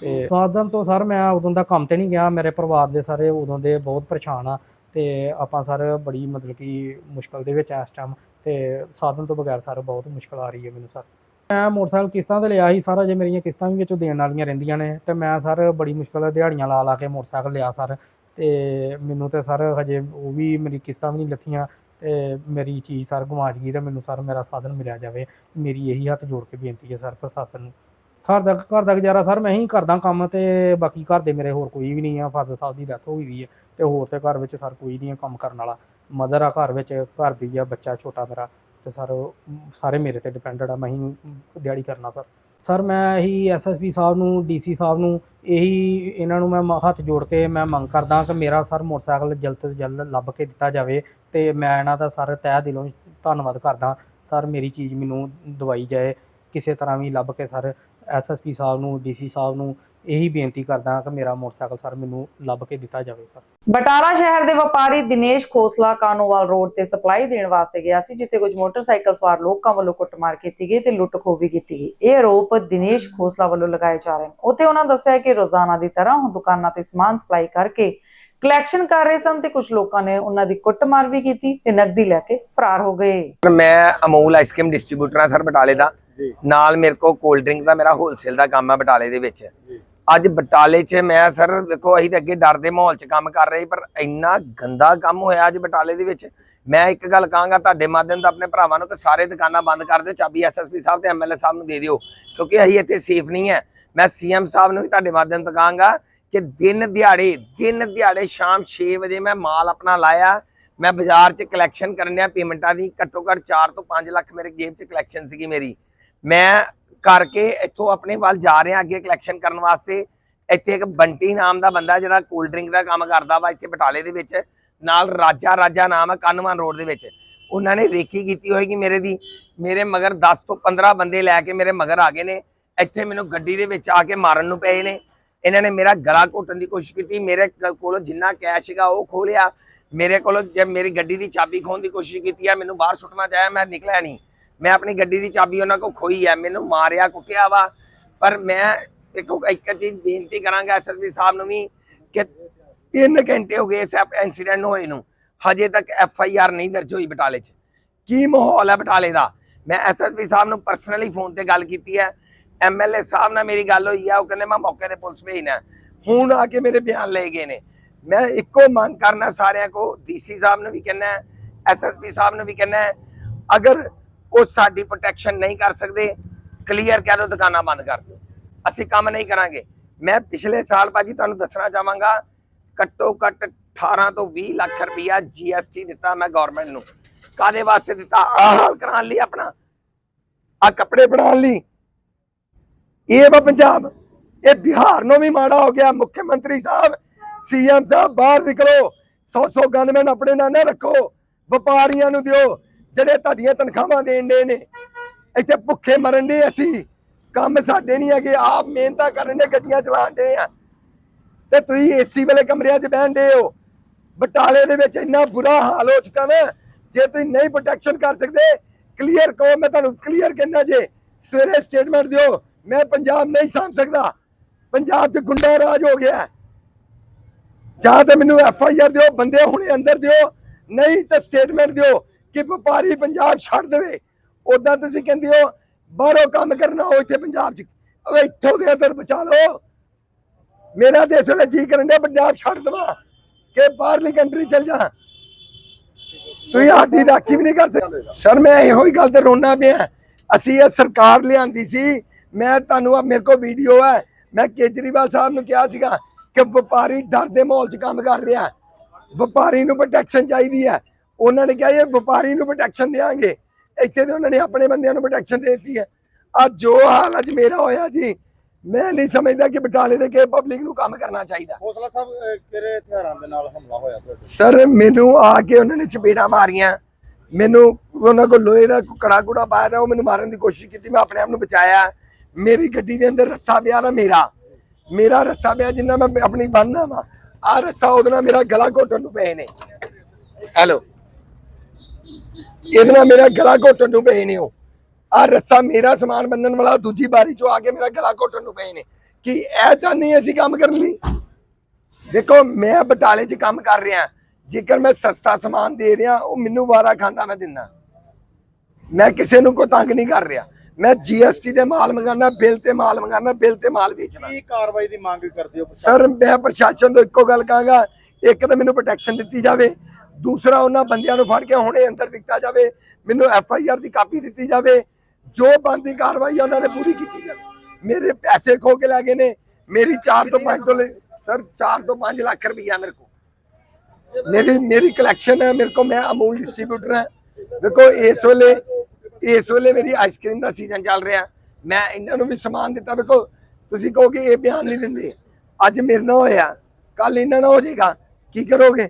ਤੇ ਸਾਧਨ ਤੋਂ ਸਰ ਮੈਂ ਉਦੋਂ ਦਾ ਕੰਮ ਤੇ ਨਹੀਂ ਗਿਆ, ਮੇਰੇ ਪਰਿਵਾਰ ਦੇ ਸਾਰੇ ਉਦੋਂ ਦੇ ਬਹੁਤ ਪਰੇਸ਼ਾਨ ਆ। ਤੇ ਆਪਾਂ ਸਰ ਬੜੀ ਮਤਲਬ ਕਿ ਮੁਸ਼ਕਲ ਦੇ ਵਿੱਚ ਆ ਇਸ ਟਾਈਮ ਤੇ ਸਾਧਨ ਤੋਂ ਬਗੈਰ ਸਰ ਬਹੁਤ ਮੁਸ਼ਕਲ ਆ ਰਹੀ ਹੈ ਮੈਨੂੰ ਸਰ। ਮੈਂ ਮੋਟਰਸਾਈਕਲ ਕਿਸ਼ਤਾਂ ਤੇ ਲਿਆ ਸੀ, ਸਾਰਾ ਜੇ ਮੇਰੀਆਂ ਕਿਸ਼ਤਾਂ ਵੀ ਵਿੱਚੋਂ ਦੇਣ ਵਾਲੀਆਂ ਰਹਿੰਦੀਆਂ ਨੇ ਤੇ ਮੈਂ ਸਰ ਬੜੀ ਮੁਸ਼ਕਲ ਨਾਲ ਦਿਹਾੜੀਆਂ ਲਾ ਲਾ ਕੇ ਮੋਟਰਸਾਈਕਲ ਲਿਆ ਸਰ ਤੇ ਮੈਨੂੰ ਤੇ ਸਰ ਹਜੇ ਉਹ ਵੀ ਮੇਰੀ ਕਿਸ਼ਤਾਂ ਵੀ ਨਹੀਂ ਲੱਥੀਆਂ ਤੇ ਮੇਰੀ ਚੀਜ਼ ਸਰ ਗਵਾਚ ਗਈ ਤੇ ਮੈਨੂੰ ਸਰ ਮੇਰਾ ਸਾਧਨ ਮਿਲਿਆ ਜਾਵੇ। ਮੇਰੀ ਇਹੀ ਹੱਥ ਜੋੜ ਕੇ ਬੇਨਤੀ ਹੈ ਸਰ ਪ੍ਰਸ਼ਾਸਨ ਨੂੰ। ਸਰ ਦਾ ਘਰ ਦਾ ਗੁਜ਼ਾਰਾ ਸਰ ਮੈਂ ਹੀ ਕਰਦਾ ਕੰਮ ਤੇ ਬਾਕੀ ਘਰ ਦੇ ਮੇਰੇ ਹੋਰ ਕੋਈ ਵੀ ਨਹੀਂ ਆ, ਫਾਦਰ ਸਾਹਿਬ ਦੀ ਡੈਥ ਹੋ ਗਈ ਹੈ ਤੇ ਹੋਰ ਤੇ ਘਰ ਵਿੱਚ ਸਰ ਕੋਈ ਨਹੀਂ ਆ ਕੰਮ ਕਰਨ ਵਾਲਾ। ਮਦਰ ਆ ਘਰ ਵਿੱਚ, ਘਰ ਦੀ ਆ, ਬੱਚਾ ਛੋਟਾ ਮੇਰਾ। ਤੇ ਸਰ, ਸਾਰੇ ਮੇਰੇ ਤੇ ਡਿਪੈਂਡਡ ਆ, ਮੈਂ ਹੀ ਦਿਹਾੜੀ ਕਰਨਾ ਸਰ। ਸਰ, ਮੈਂ ਇਹੀ ਐਸਐਸਪੀ ਸਾਹਿਬ ਨੂੰ ਡੀਸੀ ਸਾਹਿਬ ਨੂੰ, ਇਹੀ ਇਹਨਾਂ ਨੂੰ ਮੈਂ ਮ- ਹੱਥ ਜੋੜ ਕੇ ਮੈਂ ਮੰਗ ਕਰਦਾ ਕਿ ਮੇਰਾ ਸਰ ਮੋਟਰਸਾਈਕਲ ਜਲਦ ਤੋਂ ਜਲਦ ਲੱਭ ਕੇ ਦਿੱਤਾ ਜਾਵੇ ਤੇ ਮੈਂ ਇਹਨਾਂ ਦਾ ਸਰ ਤਹਿ ਦਿਲੋਂ ਧੰਨਵਾਦ ਕਰਦਾ। ਸਰ, ਮੇਰੀ ਚੀਜ਼ ਮੈਨੂੰ ਦਵਾਈ ਜਾਏ, ਕਿਸੇ ਤਰ੍ਹਾਂ ਵੀ ਲੱਭ ਕੇ ਸਰ ਐਸਐਸਪੀ ਸਾਹਿਬ ਨੂੰ ਡੀਸੀ ਸਾਹਿਬ ਨੂੰ ਇਹੀ ਬੇਨਤੀ ਕਰਦਾ ਕਿ ਮੇਰਾ ਮੋਟਰਸਾਈਕਲ ਸਰ ਮੈਨੂੰ ਲੱਭ ਕੇ ਦਿੱਤਾ ਜਾਵੇ ਸਰ। ਬਟਾਲਾ ਸ਼ਹਿਰ ਦੇ ਵਪਾਰੀ ਦਿਨੇਸ਼ ਖੋਸਲਾ ਕਾਨੋਵਾਲ ਰੋਡ ਤੇ ਸਪਲਾਈ ਦੇਣ ਵਾਸਤੇ ਗਿਆ ਸੀ ਜਿੱਥੇ ਕੁਝ ਮੋਟਰਸਾਈਕਲ ਸਵਾਰ ਲੋਕਾਂ ਵੱਲੋਂ ਕੁੱਟਮਾਰ ਕੀਤੀ ਗਈ ਤੇ ਲੁੱਟ ਖੋਹ ਵੀ ਕੀਤੀ ਗਈ। ਇਹ ਆਰੋਪ ਦਿਨੇਸ਼ ਖੋਸਲਾ ਵੱਲੋਂ ਲਗਾਏ ਜਾ ਰਹੇ ਨੇ। ਉੱਥੇ ਉਹਨਾਂ ਦੱਸਿਆ ਕਿ ਰੋਜ਼ਾਨਾ ਦੀ ਤਰ੍ਹਾਂ ਉਹ ਦੁਕਾਨਾਂ ਤੇ ਸਮਾਨ ਸਪਲਾਈ ਕਰਕੇ ਕਲੈਕਸ਼ਨ ਕਰ ਰਹੇ ਸਨ ਤੇ ਕੁਝ ਲੋਕਾਂ ਨੇ ਉਹਨਾਂ ਦੀ ਕੁੱਟਮਾਰ ਵੀ ਕੀਤੀ ਤੇ ਨਕਦੀ ਲੈ ਕੇ ਫਰਾਰ ਹੋ ਗਏ। ਮੈਂ ਅਮੂਲ ਆਈਸਕ੍ਰੀਮ ਡਿਸਟ੍ਰੀਬਿਊਟਰ ਹਾਂ ਸਰ ਬਟਾਲੇ ਦਾ ਨਾਲ ਮੇਰੇ ਕੋਲ ਕੋਲਡ ਡਰਿੰਕ ਦਾ ਮੇਰਾ ਹੋਲਸੇਲ ਦਾ ਕੰਮ ਹੈ ਬਟਾਲੇ ਦੇ ਵਿੱਚ। ਅੱਜ ਬਟਾਲੇ 'ਚ ਮੈਂ ਸਰ ਵੇਖੋ, ਅਸੀਂ ਤਾਂ ਅੱਗੇ ਡਰ ਦੇ ਮਾਹੌਲ 'ਚ ਕੰਮ ਕਰ ਰਹੇ ਪਰ ਇੰਨਾ ਗੰਦਾ ਕੰਮ ਹੋਇਆ ਅੱਜ ਬਟਾਲੇ ਦੇ ਵਿੱਚ। ਮੈਂ ਇੱਕ ਗੱਲ ਕਹਾਂਗਾ, ਤੁਹਾਡੇ ਮਾਧਿਅਮ ਤੋਂ ਆਪਣੇ ਭਰਾਵਾਂ ਨੂੰ ਕਿ ਸਾਰੇ ਦੁਕਾਨਾਂ ਬੰਦ ਕਰ ਦਿਓ, ਚਾਬੀ ਐਸਐਸਪੀ ਸਾਹਿਬ ਤੇ ਐਮਐਲਏ ਸਾਹਿਬ ਨੂੰ ਦੇ ਦਿਓ, ਕਿਉਂਕਿ ਅਸੀਂ ਇੱਥੇ ਸੇਫ ਨਹੀਂ ਹੈ। ਮੈਂ ਸੀਐਮ ਸਾਹਿਬ ਨੂੰ ਵੀ ਤੁਹਾਡੇ ਮਾਧਿਅਮ ਤੋਂ ਕਹਾਂਗਾ ਕਿ ਦਿਨ ਦਿਹਾੜੇ ਦਿਨ ਦਿਹਾੜੇ ਸ਼ਾਮ 6 ਵਜੇ ਮੈਂ ਮਾਲ ਆਪਣਾ ਲਾਇਆ, ਮੈਂ ਬਾਜ਼ਾਰ 'ਚ ਕਲੈਕਸ਼ਨ ਕਰਨ ਡਿਆ ਪੇਮੈਂਟਾਂ ਦੀ ਘੱਟੋ ਘੱਟ 4 ਤੋਂ 5 ਲੱਖ ਮੇਰੇ ਜੇਬ 'ਚ ਕਲੈਕਸ਼ਨ ਸੀਗੀ ਮੇਰੀ। ਮੈਂ ਕਰਕੇ ਇੱਥੋਂ ਆਪਣੇ ਵੱਲ ਜਾ ਰਿਹਾ ਅੱਗੇ ਕਲੈਕਸ਼ਨ ਕਰਨ ਵਾਸਤੇ। ਇੱਥੇ ਇੱਕ ਬੰਟੀ ਨਾਮ ਦਾ ਬੰਦਾ ਜਿਹੜਾ ਕੋਲਡ ਡਰਿੰਕ ਦਾ ਕੰਮ ਕਰਦਾ ਵਾ ਇੱਥੇ ਬਟਾਲੇ ਦੇ ਵਿੱਚ, ਨਾਲ ਰਾਜਾ ਰਾਜਾ ਨਾਮ ਹੈ ਕਾਨੂੰਨ ਰੋਡ ਦੇ ਵਿੱਚ। ਉਹਨਾਂ ਨੇ ਰੇਖੀ ਕੀਤੀ ਹੋਏਗੀ ਮੇਰੇ ਦੀ, ਮੇਰੇ ਮਗਰ 10 ਤੋਂ 15 ਬੰਦੇ ਲੈ ਕੇ ਮੇਰੇ ਮਗਰ ਆ ਗਏ ਨੇ। ਇੱਥੇ ਮੈਨੂੰ ਗੱਡੀ ਦੇ ਵਿੱਚ ਆ ਕੇ ਮਾਰਨ ਨੂੰ ਪਏ ਨੇ। ਇਹਨਾਂ ਨੇ ਮੇਰਾ ਗਲਾ ਘੋਟਣ ਦੀ ਕੋਸ਼ਿਸ਼ ਕੀਤੀ। ਮੇਰੇ ਕੋਲੋਂ ਜਿੰਨਾ ਕੈਸ਼ ਸੀਗਾ ਉਹ ਖੋਲਿਆ ਮੇਰੇ ਕੋਲੋਂ ਜੇ ਮੇਰੀ ਗੱਡੀ ਦੀ ਚਾਬੀ ਖੋਣ ਦੀ ਕੋਸ਼ਿਸ਼ ਕੀਤੀ ਆ, ਮੈਨੂੰ ਬਾਹਰ ਸੁੱਟਣਾ ਚਾਹਿਆ ਮੈਂ ਨਿਕਲਿਆ ਨਹੀਂ। ਮੈਂ ਆਪਣੀ ਗੱਡੀ ਦੀ ਚਾਬੀ ਉਹਨਾਂ ਕੋਲ ਖੋਈ ਹੈ ਮੈਨੂੰ ਮਾਰਿਆ, ਕੁੱਟਿਆ ਵਾ। ਪਰ ਮੈਂ ਦੇਖੋ ਇੱਕ ਚੀਜ਼ ਬੇਨਤੀ ਕਰਾਂਗਾ ਐਸਐਸਪੀ ਸਾਹਿਬ ਨੂੰ ਵੀ ਕਿ 3 ਘੰਟੇ ਹੋ ਗਏ ਇਸ ਇਨਸੀਡੈਂਟ ਹੋਏ ਨੂੰ। ਹਜੇ ਤੱਕ ਐਫ ਆਈ ਆਰ ਨਹੀਂ ਦਰਜ ਹੋਈ ਬਟਾਲੇ 'ਚ। ਕੀ ਮਾਹੌਲ ਹੈ ਬਟਾਲੇ ਦਾ? ਮੈਂ ਐਸਐਸਪੀ ਸਾਹਿਬ ਨੂੰ ਪਰਸਨਲੀ ਫੋਨ ਤੇ ਗੱਲ ਕੀਤੀ ਹੈ। ਐਮਐਲਏ ਸਾਹਿਬ ਨਾਲ ਮੇਰੀ ਗੱਲ ਹੋਈ ਹੈ ਉਹ ਕਹਿੰਦੇ, ਮੈਂ ਮੌਕੇ ਤੇ ਪੁਲਿਸ ਭੇਜਣਾ ਹੁਣ ਆ ਕੇ ਮੇਰੇ ਬਿਆਨ ਲਏ ਗਏ ਨੇ। ਮੈਂ ਇੱਕੋ ਮੰਗ ਕਰਨਾ ਸਾਰਿਆਂ ਕੋ ਡੀਸੀ ਸਾਹਿਬ ਨੂੰ ਵੀ ਕਹਿਣਾ ਹੈ ਐਸਐਸਪੀ ਸਾਹਿਬ ਨੂੰ ਵੀ ਕਹਿਣਾ ਅਗਰ ਉਹ ਸਾਡੀ ਪ੍ਰੋਟੈਕਸ਼ਨ ਨਹੀਂ ਕਰ ਸਕਦੇ। ਕਲੀਅਰ ਕਹਿ ਦੋ ਦੁਕਾਨਾਂ ਬੰਦ ਕਰ ਦਿਓ। ਅਸੀਂ ਕੰਮ ਨਹੀਂ ਕਰਾਂਗੇ। ਮੈਂ ਪਿਛਲੇ ਸਾਲ ਭਾਜੀ ਤੁਹਾਨੂੰ ਦੱਸਣਾ ਚਾਹਾਂਗਾ, ਘੱਟੋ ਘੱਟ 18 ਤੋਂ 20 ਲੱਖ ਰੁਪਇਆ ਜੀਐਸਟੀ ਦਿੱਤਾ ਮੈਂ ਗਵਰਨਮੈਂਟ ਨੂੰ। ਕਾਦੇ ਵਾਸਤੇ ਦਿੱਤਾ? ਆਹ ਹਾਲ ਕਰਾਉਣ ਲਈ ਆਪਣਾ। ਆ ਕੱਪੜੇ ਬਣਾਉਣ ਲਈ। ਇਹ ਵਾ ਪੰਜਾਬ। ਇਹ ਬਿਹਾਰ ਨੂੰ ਵੀ ਮਾੜਾ ਹੋ ਗਿਆ। ਮੁੱਖ ਮੰਤਰੀ ਸਾਹਿਬ ਸੀਐਮ ਸਾਹਿਬ ਬਾਹਰ ਨਿਕਲੋ। 100 100 ਗਨਮੈਨ ਆਪਣੇ ਨਾਲ ਨਾ ਰੱਖੋ। ਵਪਾਰੀਆਂ ਨੂੰ ਦਿਓ। ਜਿਹੜੇ ਤੁਹਾਡੀਆਂ ਤਨਖਾਹਾਂ ਦੇਣ ਦੇ ਨੇ, ਇੱਥੇ ਭੁੱਖੇ ਮਰਨ ਦੇ ਅਸੀਂ। ਕੰਮ ਸਾਡੇ ਨਹੀਂ ਹੈਗੇ, ਆਪ ਮਿਹਨਤਾਂ ਕਰਨ ਦੇ ਗੱਡੀਆਂ ਚਲਾਉਣ ਦੇ ਆ। ਤੇ ਤੁਸੀਂ ਏਸੀ ਵਾਲੇ ਕਮਰਿਆਂ 'ਚ ਬਹਿਣ ਬਹਿੰਦੇ ਹੋ। ਬਟਾਲੇ ਦੇ ਵਿੱਚ ਇੰਨਾ ਬੁਰਾ ਹਾਲ ਹੋ ਚੁੱਕਾ ਨਾ ਜੇ ਤੁਸੀਂ ਨਹੀਂ ਪ੍ਰੋਟੈਕਸ਼ਨ ਕਰ ਸਕਦੇ ਕਲੀਅਰ ਕਹੋ, ਮੈਂ ਤੁਹਾਨੂੰ ਕਲੀਅਰ ਕਹਿੰਦਾ ਜੇ। ਸਵੇਰੇ ਸਟੇਟਮੈਂਟ ਦਿਓ, ਮੈਂ ਪੰਜਾਬ ਨਹੀਂ ਸਾਂਭ ਸਕਦਾ। ਪੰਜਾਬ 'ਚ ਗੁੰਡਾ ਰਾਜ ਹੋ ਗਿਆ। ਜਾਂ ਤਾਂ ਮੈਨੂੰ ਐਫ ਆਈ ਆਰ ਦਿਓ, ਬੰਦੇ ਹੁਣੇ ਅੰਦਰ ਦਿਓ। ਨਹੀਂ ਤਾਂ ਸਟੇਟਮੈਂਟ ਦਿਓ। ਕਿ ਵਪਾਰੀ ਪੰਜਾਬ ਛੱਡ ਦੇਵੇ। ਉਦਾਂ ਤੁਸੀਂ ਕਹਿੰਦੇ ਹੋ, ਬਾਹਰੋਂ ਕੰਮ ਕਰਨਾ ਹੋ ਇੱਥੇ ਪੰਜਾਬ 'ਚ। ਓਏ ਇੱਥੋਂ ਦੇ ਅੰਦਰ ਬਚਾ ਲਓ। ਮੇਰਾ ਦੇਸ਼ ਵੇਲੇ ਜੀ ਕਰਨ ਡਿਆ, ਪੰਜਾਬ ਛੱਡ ਦਵਾ। ਕਿ ਬਾਹਰਲੀ ਕੰਟਰੀ ਚਲ ਜਾ। ਤੁਸੀਂ ਸਾਡੀ ਰਾਖੀ ਵੀ ਨਹੀਂ ਕਰ ਸਕਦੇ। ਸਰ, ਮੈਂ ਇਹੋ ਹੀ ਗੱਲ ਤੇ ਰੋਣਾ ਪਿਆ। ਅਸੀਂ ਇਹ ਸਰਕਾਰ ਲਿਆਂਦੀ ਸੀ। ਮੈਂ ਤੁਹਾਨੂੰ ਆ, ਮੇਰੇ ਕੋਲ ਵੀਡੀਓ ਹੈ ਮੈਂ ਕੇਜਰੀਵਾਲ ਸਾਹਿਬ ਨੂੰ ਕਿਹਾ ਸੀਗਾ ਕਿ ਵਪਾਰੀ ਡਰ ਦੇ ਮਾਹੌਲ 'ਚ ਕੰਮ ਕਰ ਰਿਹਾ। ਵਪਾਰੀ ਨੂੰ ਪ੍ਰੋਟੈਕਸ਼ਨ ਚਾਹੀਦੀ ਹੈ। ਉਹਨਾਂ ਨੇ ਕਿਹਾ ਇਹ ਵਪਾਰੀ ਨੂੰ ਪ੍ਰੋਟੈਕਸ਼ਨ ਦੇਾਂਗੇ ਇੱਥੇ ਤੇ ਉਹਨਾਂ ਨੇ ਆਪਣੇ ਬੰਦਿਆਂ ਨੂੰ ਪ੍ਰੋਟੈਕਸ਼ਨ ਦੇ ਦਿੱਤੀ ਹੈ। ਅੱਜ ਜੋ ਹਾਲ ਅੱਜ ਮੇਰਾ ਹੋਇਆ ਜੀ ਮੈਂ ਨਹੀਂ ਸਮਝਦਾ ਕਿ ਬਟਾਲੇ ਦੇ ਕੇ ਪਬਲਿਕ ਨੂੰ ਕੰਮ ਕਰਨਾ ਚਾਹੀਦਾ। ਹੌਸਲਾ ਸਾਹਿਬ ਕਿਹੜੇ ਹਥਿਆਰਾਂ ਦੇ ਨਾਲ ਹਮਲਾ ਹੋਇਆ ਤੁਹਾਡੇ? ਸਰ ਮੈਨੂੰ ਆ ਕੇ ਉਹਨਾਂ ਨੇ ਚਪੇੜਾਂ ਮਾਰੀਆਂ। ਮੈਨੂੰ ਉਹਨਾਂ ਕੋਲ ਲੋਹੇ ਦਾ ਕੜਾ ਕੁੜਾ ਪਾਇਆ ਦਾ ਉਹ ਮੈਨੂੰ ਮਾਰਨ ਦੀ ਕੋਸ਼ਿਸ਼ ਕੀਤੀ। ਮੈਂ ਆਪਣੇ ਆਪ ਨੂੰ ਬਚਾਇਆ। ਮੇਰੀ ਗੱਡੀ ਦੇ ਅੰਦਰ ਰੱਸਾ ਪਿਆ ਨਾ ਮੇਰਾ। ਮੇਰਾ ਰੱਸਾ ਪਿਆ ਜਿੰਨਾ ਮੈਂ ਆਪਣੀ ਬੰਨ੍ਹਦਾ ਵਾ। ਆ ਰੱਸਾ ਉਹਦੇ ਨਾਲ ਮੇਰਾ ਗਲਾ ਘੋਟਣ ਨੂੰ ਪਏ ਨੇ। ਹੈਲੋ। ਇਹਦੇ ਨਾਲ ਮੇਰਾ ਗਲਾ ਘੋਟਣ ਨੂੰ ਪਏ ਨੇ ਉਹ। ਆ ਰੱਸਾ ਮੇਰਾ ਸਮਾਨ ਬੰਨਣ ਵਾਲਾ ਦੂਜੀ ਬਾਰੀ ਚੋਂ ਆ ਕੇ ਮੇਰਾ ਗਲਾ ਘੋਟਣ ਨੂੰ ਪਏ ਨੇ। ਕਿ ਇਹ ਚਾਹਨੀ ਅਸੀਂ ਕੰਮ ਕਰਨ ਲਈ? ਦੇਖੋ ਮੈਂ ਬਟਾਲੇ 'ਚ ਕੰਮ ਕਰ ਰਿਹਾ। ਜੇਕਰ ਮੈਂ ਸਸਤਾ ਸਮਾਨ ਦੇ ਰਿਹਾ ਉਹ ਮੈਨੂੰ ਵਾਰਾ ਖਾਂਦਾ ਮੈਂ ਦਿੰਦਾ। ਮੈਂ ਕਿਸੇ ਨੂੰ ਕੋਈ ਤੰਗ ਨਹੀਂ ਕਰ ਰਿਹਾ। ਮੈਂ ਜੀਐਸਟੀ ਦੇ ਮਾਲ ਮੰਗਾਨਾ ਬਿੱਲ ਤੇ ਮਾਲ ਮੰਗਾਨਾ ਬਿੱਲ ਤੇ ਮਾਲ ਵੇਚਣਾ। ਕੀ ਕਾਰਵਾਈ ਦੀ ਮੰਗ ਕਰਦੇ ਹੋ ਸਰ ਮੈਂ ਪ੍ਰਸ਼ਾਸਨ ਤੋਂ ਇੱਕੋ ਗੱਲ ਕਹਾਂਗਾ ਇੱਕ ਤਾਂ ਮੈਨੂੰ ਪ੍ਰੋਟੈਕਸ਼ਨ ਦਿੱਤੀ ਜਾਵੇ ਦੂਸਰਾ ਉਹਨਾਂ ਬੰਦਿਆਂ ਨੂੰ ਫੜ ਕੇ ਹੁਣੇ ਅੰਦਰ ਦਿੱਤਾ ਜਾਵੇ, ਮੈਨੂੰ ਐਫ ਆਈ ਆਰ ਦੀ ਕਾਪੀ ਦਿੱਤੀ ਜਾਵੇ, ਜੋ ਬਣਦੀ ਕਾਰਵਾਈ ਉਹਨਾਂ ਨੇ ਪੂਰੀ ਕੀਤੀ ਜਾਵੇ। ਮੇਰੇ ਪੈਸੇ ਖੋ ਕੇ ਲੈ ਗਏ ਨੇ, ਮੇਰੀ 4 ਤੋਂ 5 ਤੋਲੇ ਸਰ 4 ਤੋਂ 5 ਲੱਖ ਰੁਪਈਆ ਮੇਰੇ ਕੋਲ। ਮੇਰੀ ਮੇਰੀ ਕਲੈਕਸ਼ਨ ਹੈ, ਮੇਰੇ ਕੋਲ ਮੈਂ ਅਮੂਲ ਡਿਸਟ੍ਰੀਬਿਊਟਰ ਹਾਂ। ਦੇਖੋ, ਇਸ ਵੇਲੇ ਇਸ ਵੇਲੇ ਮੇਰੀ ਆਈਸਕ੍ਰੀਮ ਦਾ ਸੀਜ਼ਨ ਚੱਲ ਰਿਹਾ। ਮੈਂ ਇਹਨਾਂ ਨੂੰ ਵੀ ਸਮਾਨ ਦਿੱਤਾ। ਦੇਖੋ, ਤੁਸੀਂ ਕਹੋਗੇ ਇਹ ਬਿਆਨ ਨਹੀਂ ਦਿੰਦੇ। ਅੱਜ ਮੇਰੇ ਨਾਲ ਹੋਇਆ। ਕੱਲ ਇਹਨਾਂ ਨਾਲ ਹੋ ਜਾਏਗਾ। ਕੀ ਕਰੋਗੇ?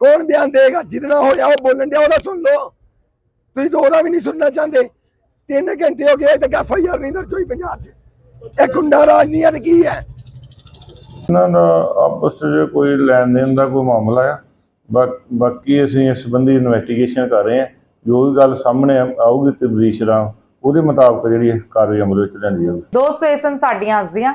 ਕੌਣ ਬਿਆਨ ਦੇਗਾ? ਜਿਹਦੇ ਨਾਲ ਹੋਇਆ ਉਹ ਬੋਲਣ ਡਿਆ ਉਹਦਾ ਸੁਣ ਲਓ। ਤੁਸੀਂ ਤਾਂ ਉਹਦਾ ਵੀ ਨਹੀਂ ਸੁਣਨਾ ਚਾਹੁੰਦੇ। ਤਿੰਨ ਘੰਟੇ ਹੋ ਗਏ ਤੇ ਐਫ ਆਈ ਆਰ ਨਹੀਂ ਦਰਜ ਹੋਈ ਪੰਜਾਬ 'ਚ। ਇਹ ਗੁੰਡਾ ਰਾਜ ਨਹੀਂ ਹੈ ਕੀ ਹੈ? ਇਹਨਾਂ ਦਾ ਆਪਸ 'ਚ ਕੋਈ ਲੈਣ ਦੇਣ ਦਾ ਕੋਈ ਮਾਮਲਾ ਆ ਬਾਕੀ ਅਸੀਂ ਇਸ ਸੰਬੰਧੀ ਇਨਵੈਸਟੀਗੇਸ਼ਨ ਕਰ ਰਹੇ ਹਾਂ। ਜੋ ਵੀ ਗੱਲ ਸਾਹਮਣੇ ਆਊਗੀ ਤਬਦੀਸ਼ ਰਾਮ ਉਹਦੇ ਮੁਤਾਬਕ ਜਿਹੜੀ ਕਾਰਵਾਈ ਅਮਲ ਵਿੱਚ ਲਿਆਂਦੀ ਜਾਊਗੀ। ਦੋਸਤੋ ਇਹ ਸਨ ਸਾਡੀਆਂ ਅੱਜ ਦੀਆਂ।